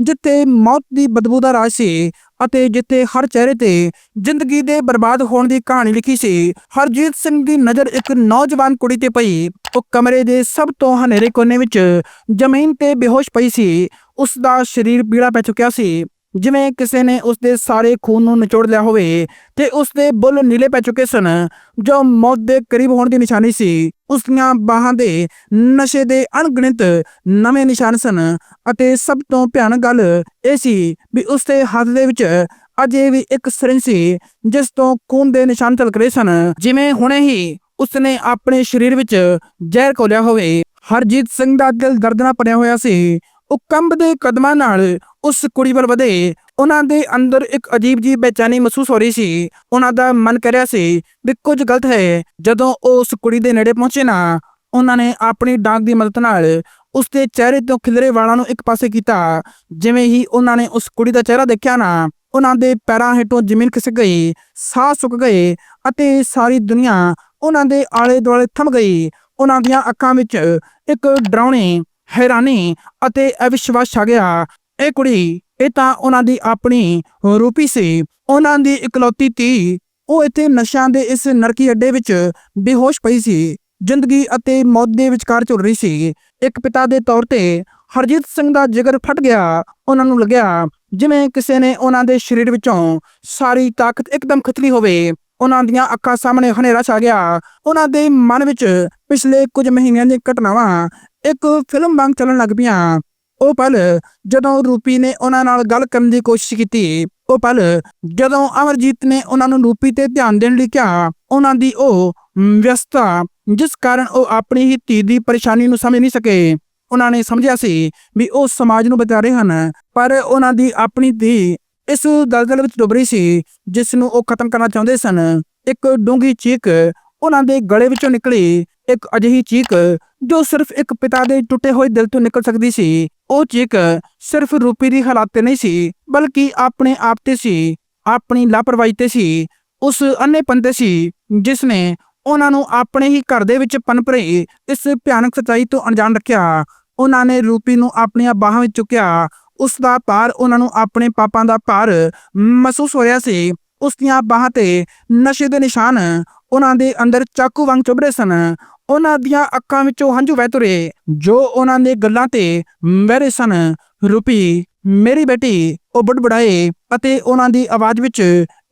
S1: ਜਿੱਥੇ ਮੌਤ ਦੀ ਬਦਬੂ ਦਾ ਰਾਜ ਸੀ ਅਤੇ ਜਿੱਥੇ ਹਰ ਚਿਹਰੇ ਤੇ ਜ਼ਿੰਦਗੀ ਦੇ ਬਰਬਾਦ ਹੋਣ ਦੀ ਕਹਾਣੀ ਲਿਖੀ ਸੀ, ਹਰਜੀਤ ਸਿੰਘ ਦੀ ਨਜ਼ਰ ਇੱਕ ਨੌਜਵਾਨ ਕੁੜੀ ਤੇ ਪਈ। ਉਹ ਕਮਰੇ ਦੇ ਸਭ ਤੋਂ ਹਨੇਰੇ ਕੋਨੇ ਵਿੱਚ ਜ਼ਮੀਨ ਤੇ ਬੇਹੋਸ਼ ਪਈ ਸੀ। ਉਸ ਦਾ ਸਰੀਰ ਪੀੜਾ ਪੈ ਚੁੱਕਿਆ ਸੀ। ਜਿਵੇਂ ਕਿਸੇ ਨੇ ਉਸ ਦੇ ਸਾਰੇ ਖੂਨ ਨੂੰ ਨਿਚੋੜ ਲਿਆ ਹੋਵੇ ਤੇ ਉਸ ਦੇ ਬੁੱਲ ਨੀਲੇ ਪੈ ਚੁੱਕੇ ਸਨ, ਜੋ ਮੌਤ ਦੇ ਕਰੀਬ ਹੋਣ ਦੀ ਨਿਸ਼ਾਨੀ ਸੀ ਉਸ ਦੀਆਂ ਬਾਹਾਂ ਦੇ ਨਸ਼ੇ ਦੇ ਅਣਗਿਣਤ ਨਵੇਂ ਨਿਸ਼ਾਨ ਸਨ ਅਤੇ ਸਭ ਤੋਂ ਭਿਆਨਕ ਗੱਲ ਇਹ ਸੀ ਵੀ ਉਸ ਦੇ ਹੱਥ ਦੇ ਵਿੱਚ ਅਜੇ ਵੀ ਇੱਕ ਸਿਰਿੰਜ ਸੀ, ਜਿਸ ਤੋਂ ਖੂਨ ਦੇ ਨਿਸ਼ਾਨ ਝਲਕ ਰਹੇ ਸਨ। ਜਿਵੇਂ ਹੁਣੇ ਹੀ ਉਸਨੇ ਆਪਣੇ ਸਰੀਰ ਵਿੱਚ ਜ਼ਹਿਰ ਘੋਲਿਆ ਹੋਵੇ, ਹਰਜੀਤ ਸਿੰਘ ਦਾ ਦਿਲ ਦਰਦਨਾ ਭਰਿਆ ਹੋਇਆ ਸੀ। ਉਹ ਕੰਬਦੇ ਕਦਮਾਂ ਨਾਲ ਉਸ ਕੁੜੀ ਵੱਲ ਵਧੇ। ਉਹਨਾਂ ਦੇ ਅੰਦਰ ਇੱਕ ਅਜੀਬ ਜੀ ਬੇਚੈਨੀ ਮਹਿਸੂਸ ਹੋ ਰਹੀ ਸੀ। ਉਹਨਾਂ ਦਾ ਮਨ ਕਰ ਰਿਹਾ ਸੀ ਵੀ ਕੁਝ ਗਲਤ ਹੈ। ਜਦੋਂ ਉਹ ਉਸ ਕੁੜੀ ਦੇ ਨੇੜੇ ਪਹੁੰਚੇ ਨਾ, ਉਹਨਾਂ ਨੇ ਆਪਣੀ ਡਾਂਗ ਦੀ ਮਦਦ ਨਾਲ ਉਸ ਦੇ ਚਿਹਰੇ ਤੋਂ ਖਿਲਰੇ ਵਾਲਾਂ ਨੂੰ ਇੱਕ ਪਾਸੇ ਕੀਤਾ। ਜਿਵੇਂ ਹੀ ਉਹਨਾਂ ਨੇ ਉਸ ਕੁੜੀ ਦਾ ਚਿਹਰਾ ਦੇਖਿਆ ਨਾ, ਉਹਨਾਂ ਦੇ ਪੈਰਾਂ ਹੇਠੋਂ ਜ਼ਮੀਨ ਖਿਸਕ ਗਈ, ਸਾਹ ਸੁੱਕ ਗਏ ਅਤੇ ਸਾਰੀ ਦੁਨੀਆ ਉਹਨਾਂ ਦੇ ਆਲੇ ਦੁਆਲੇ ਥੰਮ ਗਈ। ਉਹਨਾਂ ਦੀਆਂ ਅੱਖਾਂ ਵਿੱਚ ਇੱਕ ਡਰਾਉਣੀ ਹੈਰਾਨੀ ਅਤੇ ਅਵਿਸ਼ਵਾਸ ਛਾ ਗਿਆ। ਇਹ ਕੁੜੀ, ਇਹ ਤਾਂ ਉਹਨਾਂ ਦੀ ਆਪਣੀ ਰੂਪੀ ਸੀ। ਉਹਨਾਂ ਦੀ ਇਕਲੌਤੀ ਧੀ, ਉਹ ਇੱਥੇ ਨਸ਼ਿਆਂ ਦੇ ਇਸ ਨਰਕੀ ਅੱਡੇ ਵਿੱਚ ਬੇਹੋਸ਼ ਪਈ ਸੀ। ਜ਼ਿੰਦਗੀ ਅਤੇ ਮੌਤ ਦੇ ਵਿਚਕਾਰ ਝੁਲ ਰਹੀ ਸੀ। ਇੱਕ ਪਿਤਾ ਦੇ ਤੌਰ ਤੇ ਹਰਜੀਤ ਸਿੰਘ ਦਾ ਜਿਗਰ ਫਟ ਗਿਆ। ਉਹਨਾਂ ਨੂੰ ਲੱਗਿਆ, ਜਿਵੇਂ ਕਿਸੇ ਨੇ ਉਹਨਾਂ ਦੇ ਸਰੀਰ ਵਿੱਚੋਂ ਸਾਰੀ ਤਾਕਤ ਇੱਕਦਮ ਖਿੱਚ ਹੋਵੇ। ਉਹਨਾਂ ਦੀਆਂ ਅੱਖਾਂ ਸਾਹਮਣੇ ਹਨੇਰਾ ਛਾ ਗਿਆ। ਉਹਨਾਂ ਦੇ ਮਨ ਵਿੱਚ ਪਿਛਲੇ ਕੁਝ ਮਹੀਨਿਆਂ ਦੀਆਂ ਘਟਨਾਵਾਂ ਇੱਕ ਫਿਲਮ ਵਾਂਗ ਚੱਲਣ ਲੱਗ ਪਈਆਂ। ਉਹ ਪਲ ਜਦੋਂ ਰੂਪੀ ਨੇ ਉਹਨਾਂ ਨਾਲ ਗੱਲ ਕਰਨ ਦੀ ਕੋਸ਼ਿਸ਼ ਕੀਤੀ, ਉਹ ਪਲ ਜਦੋਂ ਅਮਰਜੀਤ ਨੇ ਉਹਨਾਂ ਨੂੰ ਰੂਪੀ ਤੇ ਧਿਆਨ ਦੇਣ ਲਈ ਕਿਹਾ, ਉਹਨਾਂ ਦੀ ਉਹ ਵਿਅਸਤਾ ਜਿਸ ਕਾਰਨ ਉਹ ਆਪਣੀ ਹੀ ਧੀ ਦੀ ਪਰੇਸ਼ਾਨੀ ਨੂੰ ਸਮਝ ਨਹੀਂ ਸਕੇ। ਉਹਨਾਂ ਨੇ ਸਮਝਿਆ ਸੀ ਵੀ ਉਹ ਸਮਾਜ ਨੂੰ ਬਚਾ ਰਹੇ ਹਨ, ਪਰ ਉਹਨਾਂ ਦੀ ਆਪਣੀ ਧੀ ਇਸ ਦਲਦਲ ਵਿੱਚ ਡੁੱਬ ਰਹੀ ਸੀ, ਜਿਸ ਨੂੰ ਉਹ ਖਤਮ ਕਰਨਾ ਚਾਹੁੰਦੇ ਸਨ। ਇੱਕ ਡੂੰਗੀ ਚੀਕ ਉਹਨਾਂ ਦੇ ਗਲੇ ਵਿੱਚੋਂ ਨਿਕਲੀ, ਇੱਕ ਅਜਿਹੀ ਚੀਕ ਜੋ ਸਿਰਫ ਇੱਕ ਪਿਤਾ ਦੇ ਟੁੱਟੇ ਹੋਏ ਦਿਲ ਤੋਂ ਨਿਕਲ ਸਕਦੀ ਸੀ, ਉਹ ਚੀਕ ਸਿਰਫ ਰੂਪੀ ਦੀ ਹਾਲਾਤ ਤੇ ਨਹੀਂ ਸੀ, ਬਲਕਿ ਆਪਣੇ ਆਪ ਤੇ ਸੀ, ਆਪਣੀ ਲਾਪਰਵਾਹੀ ਤੇ ਸੀ, ਉਸ ਅੰਨੇਪਨ ਤੇ ਸੀ, ਜਿਸ ਨੇ ਉਹਨਾਂ ਨੂੰ ਆਪਣੇ ਹੀ ਘਰ ਦੇ ਵਿੱਚ ਪਨਪ ਰਹੀ ਇਸ ਭਿਆਨਕ ਸੱਚਾਈ ਤੋਂ ਅਣਜਾਣ ਰੱਖਿਆ। ਉਹਨਾਂ ਨੇ ਰੂਪੀ ਨੂੰ ਆਪਣੀਆਂ ਬਾਹਾਂ ਵਿੱਚ ਚੁੱਕਿਆ। ਉਸ ਦਾ ਭਾਰ ਉਹਨਾਂ ਨੂੰ ਆਪਣੇ ਪਾਪਾਂ ਦਾ ਭਾਰ ਮਹਿਸੂਸ ਹੋ ਰਿਹਾ ਸੀ। ਉਸ ਦੀਆਂ ਬਾਹਾਂ ਤੇ ਨਸ਼ੇ ਦੇ ਨਿਸ਼ਾਨ ਉਹਨਾਂ ਦੇ ਅੰਦਰ ਚਾਕੂ ਵਾਂਗ ਚੁੱਭ ਰਹੇ ਸਨ। ਉਹਨਾਂ ਦੀਆਂ ਅੱਖਾਂ ਵਿੱਚੋਂ ਹੰਝੂ ਵਹਿ ਤੁਰੇ, ਜੋ ਉਹਨਾਂ ਦੇ ਗੱਲਾਂ ਤੇ ਵਹਿ ਸਨ। ਰੂਪੀ, ਮੇਰੀ ਬੇਟੀ, ਉਹ ਬੜਬੜਾਏ ਅਤੇ ਉਹਨਾਂ ਦੀ ਆਵਾਜ਼ ਵਿੱਚ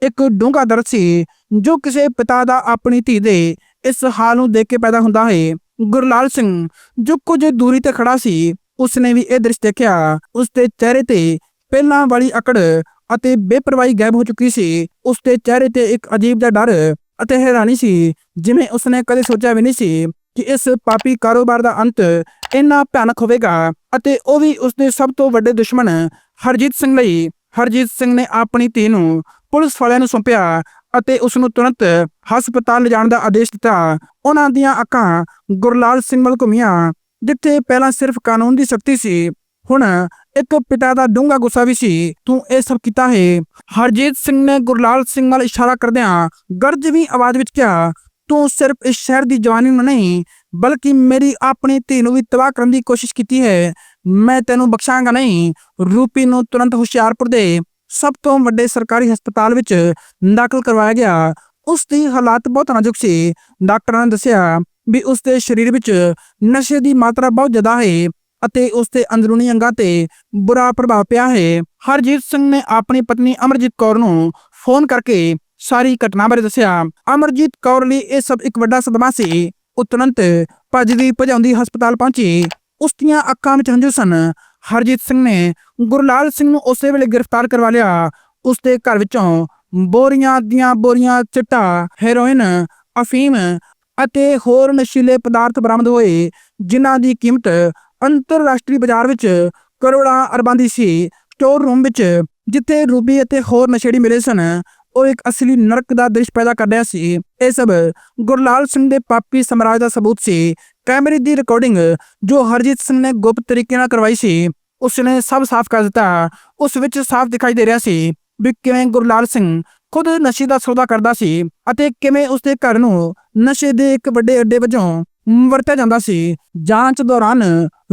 S1: ਇੱਕ ਡੂੰਘਾ ਦਰਦ ਸੀ, ਜੋ ਕਿਸੇ ਪਿਤਾ ਦਾ ਆਪਣੀ ਧੀ ਦੇ ਇਸ ਹਾਲ ਨੂੰ ਦੇਖ ਕੇ ਪੈਦਾ ਹੁੰਦਾ ਹੈ। ਗੁਰਲਾਲ ਸਿੰਘ, ਜੋ ਕੁਝ ਦੂਰੀ ਤੇ ਖੜਾ ਸੀ, ਉਸਨੇ ਵੀ ਇਹ ਦ੍ਰਿਸ਼ ਦੇਖਿਆ ਉਸ ਦੇ ਚਿਹਰੇ ਤੇ ਪਹਿਲਾਂ ਵਾਲੀ ਅਕੜ ਅਤੇ ਬੇਪਰਵਾਹੀ ਗਾਇਬ ਹੋ ਚੁੱਕੀ ਸੀ। ਉਸ ਦੇ ਚਿਹਰੇ ਤੇ ਇੱਕ ਅਜੀਬ ਜਿਹਾ ਡਰ ਅਤੇ ਹੈਰਾਨੀ ਸੀ, ਜਿਵੇਂ ਉਸਨੇ ਕਦੇ ਸੋਚਿਆ ਵੀ ਨਹੀਂ ਸੀ ਕਿ ਇਸ ਪਾਪੀ ਕਾਰੋਬਾਰ ਦਾ ਅੰਤ ਇੰਨਾ ਭਿਆਨਕ ਹੋਵੇਗਾ ਅਤੇ ਉਹ ਵੀ ਉਸ ਸਭ ਤੋਂ ਵੱਡੇ ਦੁਸ਼ਮਣ ਹਰਜੀਤ ਸਿੰਘ ਲਈ। ਹਰਜੀਤ ਸਿੰਘ ਨੇ ਆਪਣੀ ਧੀ ਨੂੰ ਪੁਲਿਸ ਵਾਲਿਆਂ ਨੂੰ ਸੌਂਪਿਆ ਅਤੇ ਉਸ ਨੂੰ ਤੁਰੰਤ ਹਸਪਤਾਲ ਲਿਜਾਣ ਦਾ ਆਦੇਸ਼ ਦਿੱਤਾ। ਉਹਨਾਂ ਦੀਆਂ ਅੱਖਾਂ ਗੁਰਲਾਲ ਸਿੰਘ ਵੱਲ ਘੁੰਮੀਆਂ, ਜਿੱਥੇ ਪਹਿਲਾਂ ਸਿਰਫ ਕਾਨੂੰਨ ਦੀ ਸ਼ਕਤੀ ਸੀ, ਹੁਣ ਇੱਕ ਪਿਤਾ ਦਾ ਡੂੰਘਾ ਗੁੱਸਾ ਵੀ ਸੀ। ਤੂੰ ਇਹ ਸਭ ਕੀਤਾ ਹੈ। ਹਰਜੀਤ ਸਿੰਘ ਨੇ ਗੁਰਲਾਲ ਸਿੰਘ ਵੱਲ ਇਸ਼ਾਰਾ ਕਰਦਿਆਂ ਗਰਜਵੀਂ ਆਵਾਜ਼ ਵਿੱਚ ਕਿਹਾ, ਤੂੰ ਸਿਰਫ ਇਸ ਸ਼ਹਿਰ ਦੀ ਜਵਾਨੀ ਨੂੰ ਨਹੀਂ, ਬਲਕਿ ਮੇਰੀ ਆਪਣੀ ਧੀ ਨੂੰ ਵੀ ਤਬਾਹ ਕਰਨ ਦੀ ਕੋਸ਼ਿਸ਼ ਕੀਤੀ ਹੈ। ਮੈਂ ਤੈਨੂੰ ਬਖਸ਼ਾਂਗਾ ਨਹੀਂ। ਰੂਪੀ ਨੂੰ ਤੁਰੰਤ ਹੁਸ਼ਿਆਰਪੁਰ ਦੇ ਸਭ ਤੋਂ ਵੱਡੇ ਸਰਕਾਰੀ ਹਸਪਤਾਲ ਵਿੱਚ ਦਾਖਲ ਕਰਵਾਇਆ ਗਿਆ। ਉਸ ਦੀ ਹਾਲਾਤ ਬਹੁਤ ਨਾਜ਼ੁਕ ਸੀ। ਡਾਕਟਰਾਂ ਨੇ ਦੱਸਿਆ ਵੀ ਉਸ ਦੇ ਸਰੀਰ ਵਿੱਚ ਨਸ਼ੇ ਦੀ ਮਾਤਰਾ ਬਹੁਤ ਜ਼ਿਆਦਾ ਹੈ। ਅਤੇ ਉਸ ਦੇ ਅੰਦਰੂਨੀ ਅੰਗਾਂ ਤੇ ਬੁਰਾ ਪ੍ਰਭਾਵ ਪਿਆ ਹੈ। ਹਰਜੀਤ ਸਿੰਘ ਨੇ ਆਪਣੀ ਪਤਨੀ ਅਮਰਜੀਤ ਕੌਰ ਨੂੰ ਫੋਨ ਕਰਕੇ ਸਾਰੀ ਘਟਨਾ ਬਾਰੇ ਦੱਸਿਆ। ਅਮਰਜੀਤ ਕੌਰ ਲਈ ਇਹ ਸਭ ਇੱਕ ਵੱਡਾ ਸਦਮਾ ਸੀ। ਉਹ ਤੁਰੰਤ ਭੱਜਦੀ ਭਜਾਉਂਦੀ ਹਸਪਤਾਲ ਪਹੁੰਚੀ। ਉਸ ਦੀਆਂ ਅੱਖਾਂ ਵਿੱਚ ਹੰਝੂ ਸਨ। ਹਰਜੀਤ ਸਿੰਘ ਨੇ ਗੁਰਲਾਲ ਸਿੰਘ ਨੂੰ ਉਸੇ ਵੇਲੇ ਗ੍ਰਿਫਤਾਰ ਕਰਵਾ ਲਿਆ। ਉਸ ਦੇ ਘਰ ਵਿੱਚੋਂ ਬੋਰੀਆਂ ਦੀਆਂ ਬੋਰੀਆਂ, ਚਿੱਟਾ, ਹੈਰੋਇਨ, ਅਫੀਮ ਅਤੇ ਹੋਰ ਨਸ਼ੀਲੇ ਪਦਾਰਥ ਬਰਾਮਦ ਹੋਏ, ਜਿਨ੍ਹਾਂ ਦੀ ਕੀਮਤ ਅੰਤਰਰਾਸ਼ਟਰੀ ਬਾਜ਼ਾਰ ਵਿੱਚ ਕਰੋੜਾਂ ਅਰਬਾਂ ਦੀ ਸੀ ਸਟੋਰ ਰੂਮ ਵਿੱਚ, ਜਿੱਥੇ ਰੂਬੀ ਅਤੇ ਹੋਰ ਨਸ਼ੇੜੀ ਮਿਲੇ ਸਨ। ਉਹ ਇੱਕ ਅਸਲੀ ਨਰਕ ਦਾ ਦ੍ਰਿਸ਼ ਪੈਦਾ ਕਰ ਰਿਹਾ ਸੀ। ਇਹ ਸਭ ਗੁਰਲਾਲ ਸਿੰਘ ਦੇ ਪਾਪੀ ਸਮਰਾਜ ਦਾ ਸਬੂਤ ਸੀ। ਕੈਮਰੇ ਦੀ ਰਿਕਾਰਡਿੰਗ ਜੋ ਹਰਜੀਤ ਸਿੰਘ ਨੇ ਗੁਪਤ ਤਰੀਕੇ ਨਾਲ ਕਰਵਾਈ ਸੀ, ਉਸਨੇ ਸਭ ਸਾਫ਼ ਕਰ ਦਿੱਤਾ। ਉਸ ਵਿੱਚ ਸਾਫ਼ ਦਿਖਾਈ ਦੇ ਰਿਹਾ ਸੀ ਵੀ ਕਿਵੇਂ ਗੁਰਲਾਲ ਸਿੰਘ ਖੁਦ ਨਸ਼ੇ ਦਾ ਸੌਦਾ ਕਰਦਾ ਸੀ ਅਤੇ ਕਿਵੇਂ ਉਸਦੇ ਘਰ ਨੂੰ ਨਸ਼ੇ ਦੇ ਇੱਕ ਵੱਡੇ ਅੱਡੇ ਵਜੋਂ ਵਰਤਿਆ ਜਾਂਦਾ ਸੀ। ਜਾਂਚ ਦੌਰਾਨ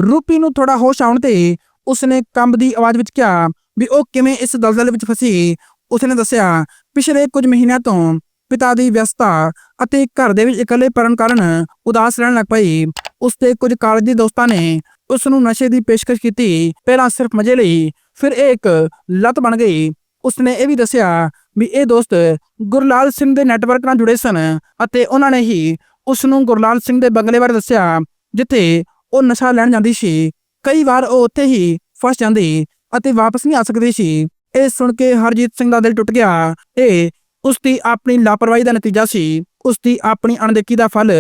S1: ਰੂਪੀ ਨੂੰ ਥੋੜਾ ਹੋਸ਼ ਆਉਣ ਤੇ ਉਸਨੇ ਕੰਬਦੀ ਆਵਾਜ਼ ਵਿੱਚ ਕਿਹਾ ਵੀ ਉਹ ਕਿਵੇਂ ਇਸ ਦਲਦਲ ਵਿੱਚ ਫਸੀ। ਉਸਨੇ ਦੱਸਿਆ, ਪਿਛਲੇ ਕੁਝ ਮਹੀਨਿਆਂ ਤੋਂ ਪਿਤਾ ਦੀ ਵਿਅਸਤਾ ਅਤੇ ਘਰ ਦੇ ਵਿੱਚ ਇਕੱਲੇ ਕਾਰਨ ਉਦਾਸ ਰਹਿਣ ਲੱਗ ਪਈ। ਉਸਦੇ ਕੁਝ ਕਾਲਜੀ ਦੋਸਤਾਂ ਨੇ ਉਸ ਨੂੰ ਨਸ਼ੇ ਦੀ ਪੇਸ਼ਕਸ਼ ਕੀਤੀ। ਪਹਿਲਾਂ ਸਿਰਫ ਮਜ਼ੇ ਲਈ, ਫਿਰ ਇਹ ਇੱਕ ਲਤ ਬਣ ਗਈ। ਉਸਨੇ ਇਹ ਵੀ ਦੱਸਿਆ ਵੀ ਇਹ ਦੋਸਤ ਗੁਰਲਾਲ ਸਿੰਘ ਦੇ ਨੈਟਵਰਕ ਨਾਲ ਜੁੜੇ ਸਨ ਅਤੇ ਉਹਨਾਂ ਨੇ ਹੀ ਉਸ ਨੂੰ ਗੁਰਲਾਲ ਸਿੰਘ ਦੇ ਬੰਗਲੇ ਬਾਰੇ ਦੱਸਿਆ, ਜਿੱਥੇ ਉਹ ਨਸ਼ਾ ਲੈਣ ਜਾਂਦੀ ਸੀ। ਕਈ ਵਾਰ ਉਹ ਉੱਥੇ ਹੀ ਫਸ ਜਾਂਦੀ ਅਤੇ ਵਾਪਸ ਨਹੀਂ ਆ ਸਕਦੀ ਸੀ। ਇਹ ਸੁਣ ਕੇ ਹਰਜੀਤ ਸਿੰਘ ਦਾ ਦਿਲ ਟੁੱਟ ਗਿਆ। ਇਹ ਉਸ ਦੀ ਆਪਣੀ ਲਾਪਰਵਾਹੀ ਦਾ ਨਤੀਜਾ ਸੀ। ਉਸ ਦੀ ਆਪਣੀ ਅਣਦੇਖੀ ਦਾ ਫਲ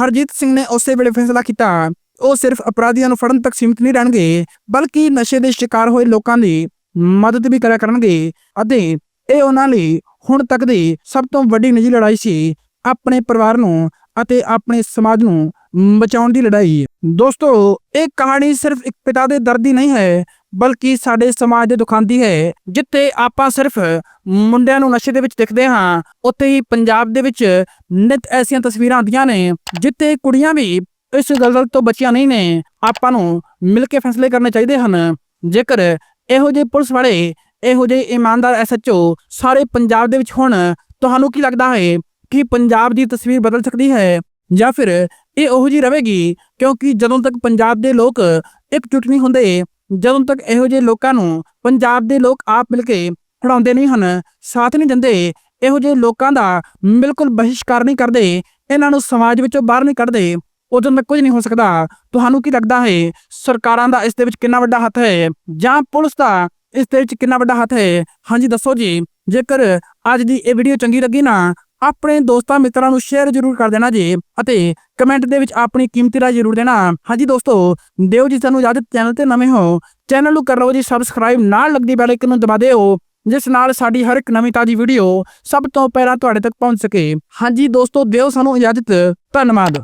S1: ਹਰਜੀਤ ਸਿੰਘ ਨੇ ਉਸੇ ਵੇਲੇ ਫੈਸਲਾ ਕੀਤਾ। ਉਹ ਸਿਰਫ ਅਪਰਾਧੀਆਂ ਨੂੰ ਫੜਨ ਤੱਕ ਸੀਮਿਤ ਨਹੀਂ ਰਹਿਣਗੇ, ਬਲਕਿ ਨਸ਼ੇ ਦੇ ਸ਼ਿਕਾਰ ਹੋਏ ਲੋਕਾਂ ਦੀ ਮਦਦ ਵੀ ਕਰਿਆ ਕਰਨਗੇ। ਅਤੇ ਇਹ ਉਹਨਾਂ ਲਈ ਹੁਣ ਤੱਕ ਦੀ ਸਭ ਤੋਂ ਵੱਡੀ ਨਿੱਜੀ ਲੜਾਈ ਸੀ। ਆਪਣੇ ਪਰਿਵਾਰ ਨੂੰ ਅਤੇ ਆਪਣੇ ਸਮਾਜ ਨੂੰ ਬਚਾਉਣ ਦੀ ਲੜਾਈ। ਦੋਸਤੋ, ਇਹ ਕਹਾਣੀ ਸਿਰਫ ਇੱਕ ਪਿਤਾ ਦੇ ਦਰਦ ਦੀ ਨਹੀਂ ਹੈ, ਬਲਕਿ ਸਾਡੇ ਸਮਾਜ ਦੇ ਦੁੱਖਾਂ ਹੈ, ਜਿੱਥੇ ਆਪਾਂ ਸਿਰਫ ਮੁੰਡਿਆਂ ਨੂੰ ਨਸ਼ੇ ਦੇ ਵਿੱਚ ਦੇਖਦੇ ਹਾਂ, ਉੱਥੇ ਹੀ ਪੰਜਾਬ ਦੇ ਵਿੱਚ ਨਿਤ ਐਸੀਆਂ ਤਸਵੀਰਾਂ ਆਉਂਦੀਆਂ ਨੇ, ਜਿੱਥੇ ਕੁੜੀਆਂ ਵੀ ਇਸ ਦਲਦਲ ਤੋਂ ਬਚੀਆਂ ਨਹੀਂ ਨੇ, ਆਪਾਂ ਨੂੰ ਮਿਲ ਕੇ ਫੈਸਲੇ ਕਰਨੇ ਚਾਹੀਦੇ ਹਨ। ਜੇਕਰ ਇਹੋ ਜਿਹੇ ਪੁਲਿਸ ਵਾਲੇ, ਇਹੋ ਜਿਹੇ ਇਮਾਨਦਾਰ ਐਸਐਚਓ ਸਾਰੇ ਪੰਜਾਬ ਦੇ ਵਿੱਚ ਹੋਣ, ਤੁਹਾਨੂੰ ਕੀ ਲੱਗਦਾ ਹੈ? ਕਿ ਪੰਜਾਬ ਦੀ ਤਸਵੀਰ ਬਦਲ ਸਕਦੀ ਹੈ ਜਾਂ ਫਿਰ ਇਹ ਉਹੋ ਜਿਹੀ ਰਹੇਗੀ, ਕਿਉਂਕਿ ਜਦੋਂ ਤੱਕ ਪੰਜਾਬ ਦੇ ਲੋਕ ਇਕਜੁੱਟ ਨਹੀਂ ਹੁੰਦੇ, ਜਦੋਂ ਤੱਕ ਇਹੋ ਜਿਹੇ ਲੋਕਾਂ ਨੂੰ ਪੰਜਾਬ ਦੇ ਲੋਕ ਆਪ ਮਿਲ ਕੇ ਖੜਾਉਂਦੇ ਨਹੀਂ ਹਨ, ਸਾਥ ਨਹੀਂ ਦਿੰਦੇ, ਇਹੋ ਜਿਹੇ ਲੋਕਾਂ ਦਾ ਬਿਲਕੁਲ ਬਹਿਸ਼ਕਾਰ ਨਹੀਂ ਕਰਦੇ, ਇਹਨਾਂ ਨੂੰ ਸਮਾਜ ਵਿੱਚੋਂ ਬਾਹਰ ਨਹੀਂ ਕੱਢਦੇ, ਉਦੋਂ ਤੱਕ ਕੁਝ ਨਹੀਂ ਹੋ ਸਕਦਾ। ਤੁਹਾਨੂੰ ਕੀ ਲੱਗਦਾ ਹੈ, ਸਰਕਾਰਾਂ ਦਾ ਇਸ ਦੇ ਵਿੱਚ ਕਿੰਨਾ ਵੱਡਾ ਹੱਥ ਹੈ, ਜਾਂ ਪੁਲਿਸ ਦਾ ਇਸ ਦੇ ਵਿੱਚ ਕਿੰਨਾ ਵੱਡਾ ਹੱਥ ਹੈ? ਹਾਂਜੀ, ਦੱਸੋ ਜੀ। ਜੇਕਰ ਅੱਜ ਦੀ ਇਹ ਵੀਡੀਓ ਚੰਗੀ ਲੱਗੀ ਨਾ ਆਪਣੇ ਦੋਸਤਾਂ ਮਿੱਤਰਾਂ ਨੂੰ ਸ਼ੇਅਰ ਜ਼ਰੂਰ ਕਰ ਦੇਣਾ ਜੀ ਅਤੇ ਕਮੈਂਟ ਦੇ ਵਿੱਚ ਆਪਣੀ ਕੀਮਤੀ ਰਾਏ ਜ਼ਰੂਰ ਦੇਣਾ। ਹਾਂਜੀ ਦੋਸਤੋ, ਦਿਓ ਜੀ ਸਾਨੂੰ ਇਜਾਜ਼ਤ ਚੈਨਲ ਤੇ ਨਵੇਂ ਹੋ। ਚੈਨਲ ਨੂੰ ਕਰ ਲਓ ਜੀ ਸਬਸਕ੍ਰਾਈਬ ਨਾਲ ਲੱਗਦੀ ਬੈਲ ਆਈਕਨ ਨੂੰ ਦਬਾ ਦਿਓ, ਜਿਸ ਨਾਲ ਸਾਡੀ ਹਰ ਇੱਕ ਨਵੀਂ ਤਾਜੀ ਵੀਡੀਓ ਸਭ ਤੋਂ ਪਹਿਲਾਂ ਤੁਹਾਡੇ ਤੱਕ ਪਹੁੰਚ ਸਕੇ। ਹਾਂਜੀ ਦੋਸਤੋ, ਦਿਓ ਸਾਨੂੰ ਇਜਾਜ਼ਤ, ਧੰਨਵਾਦ।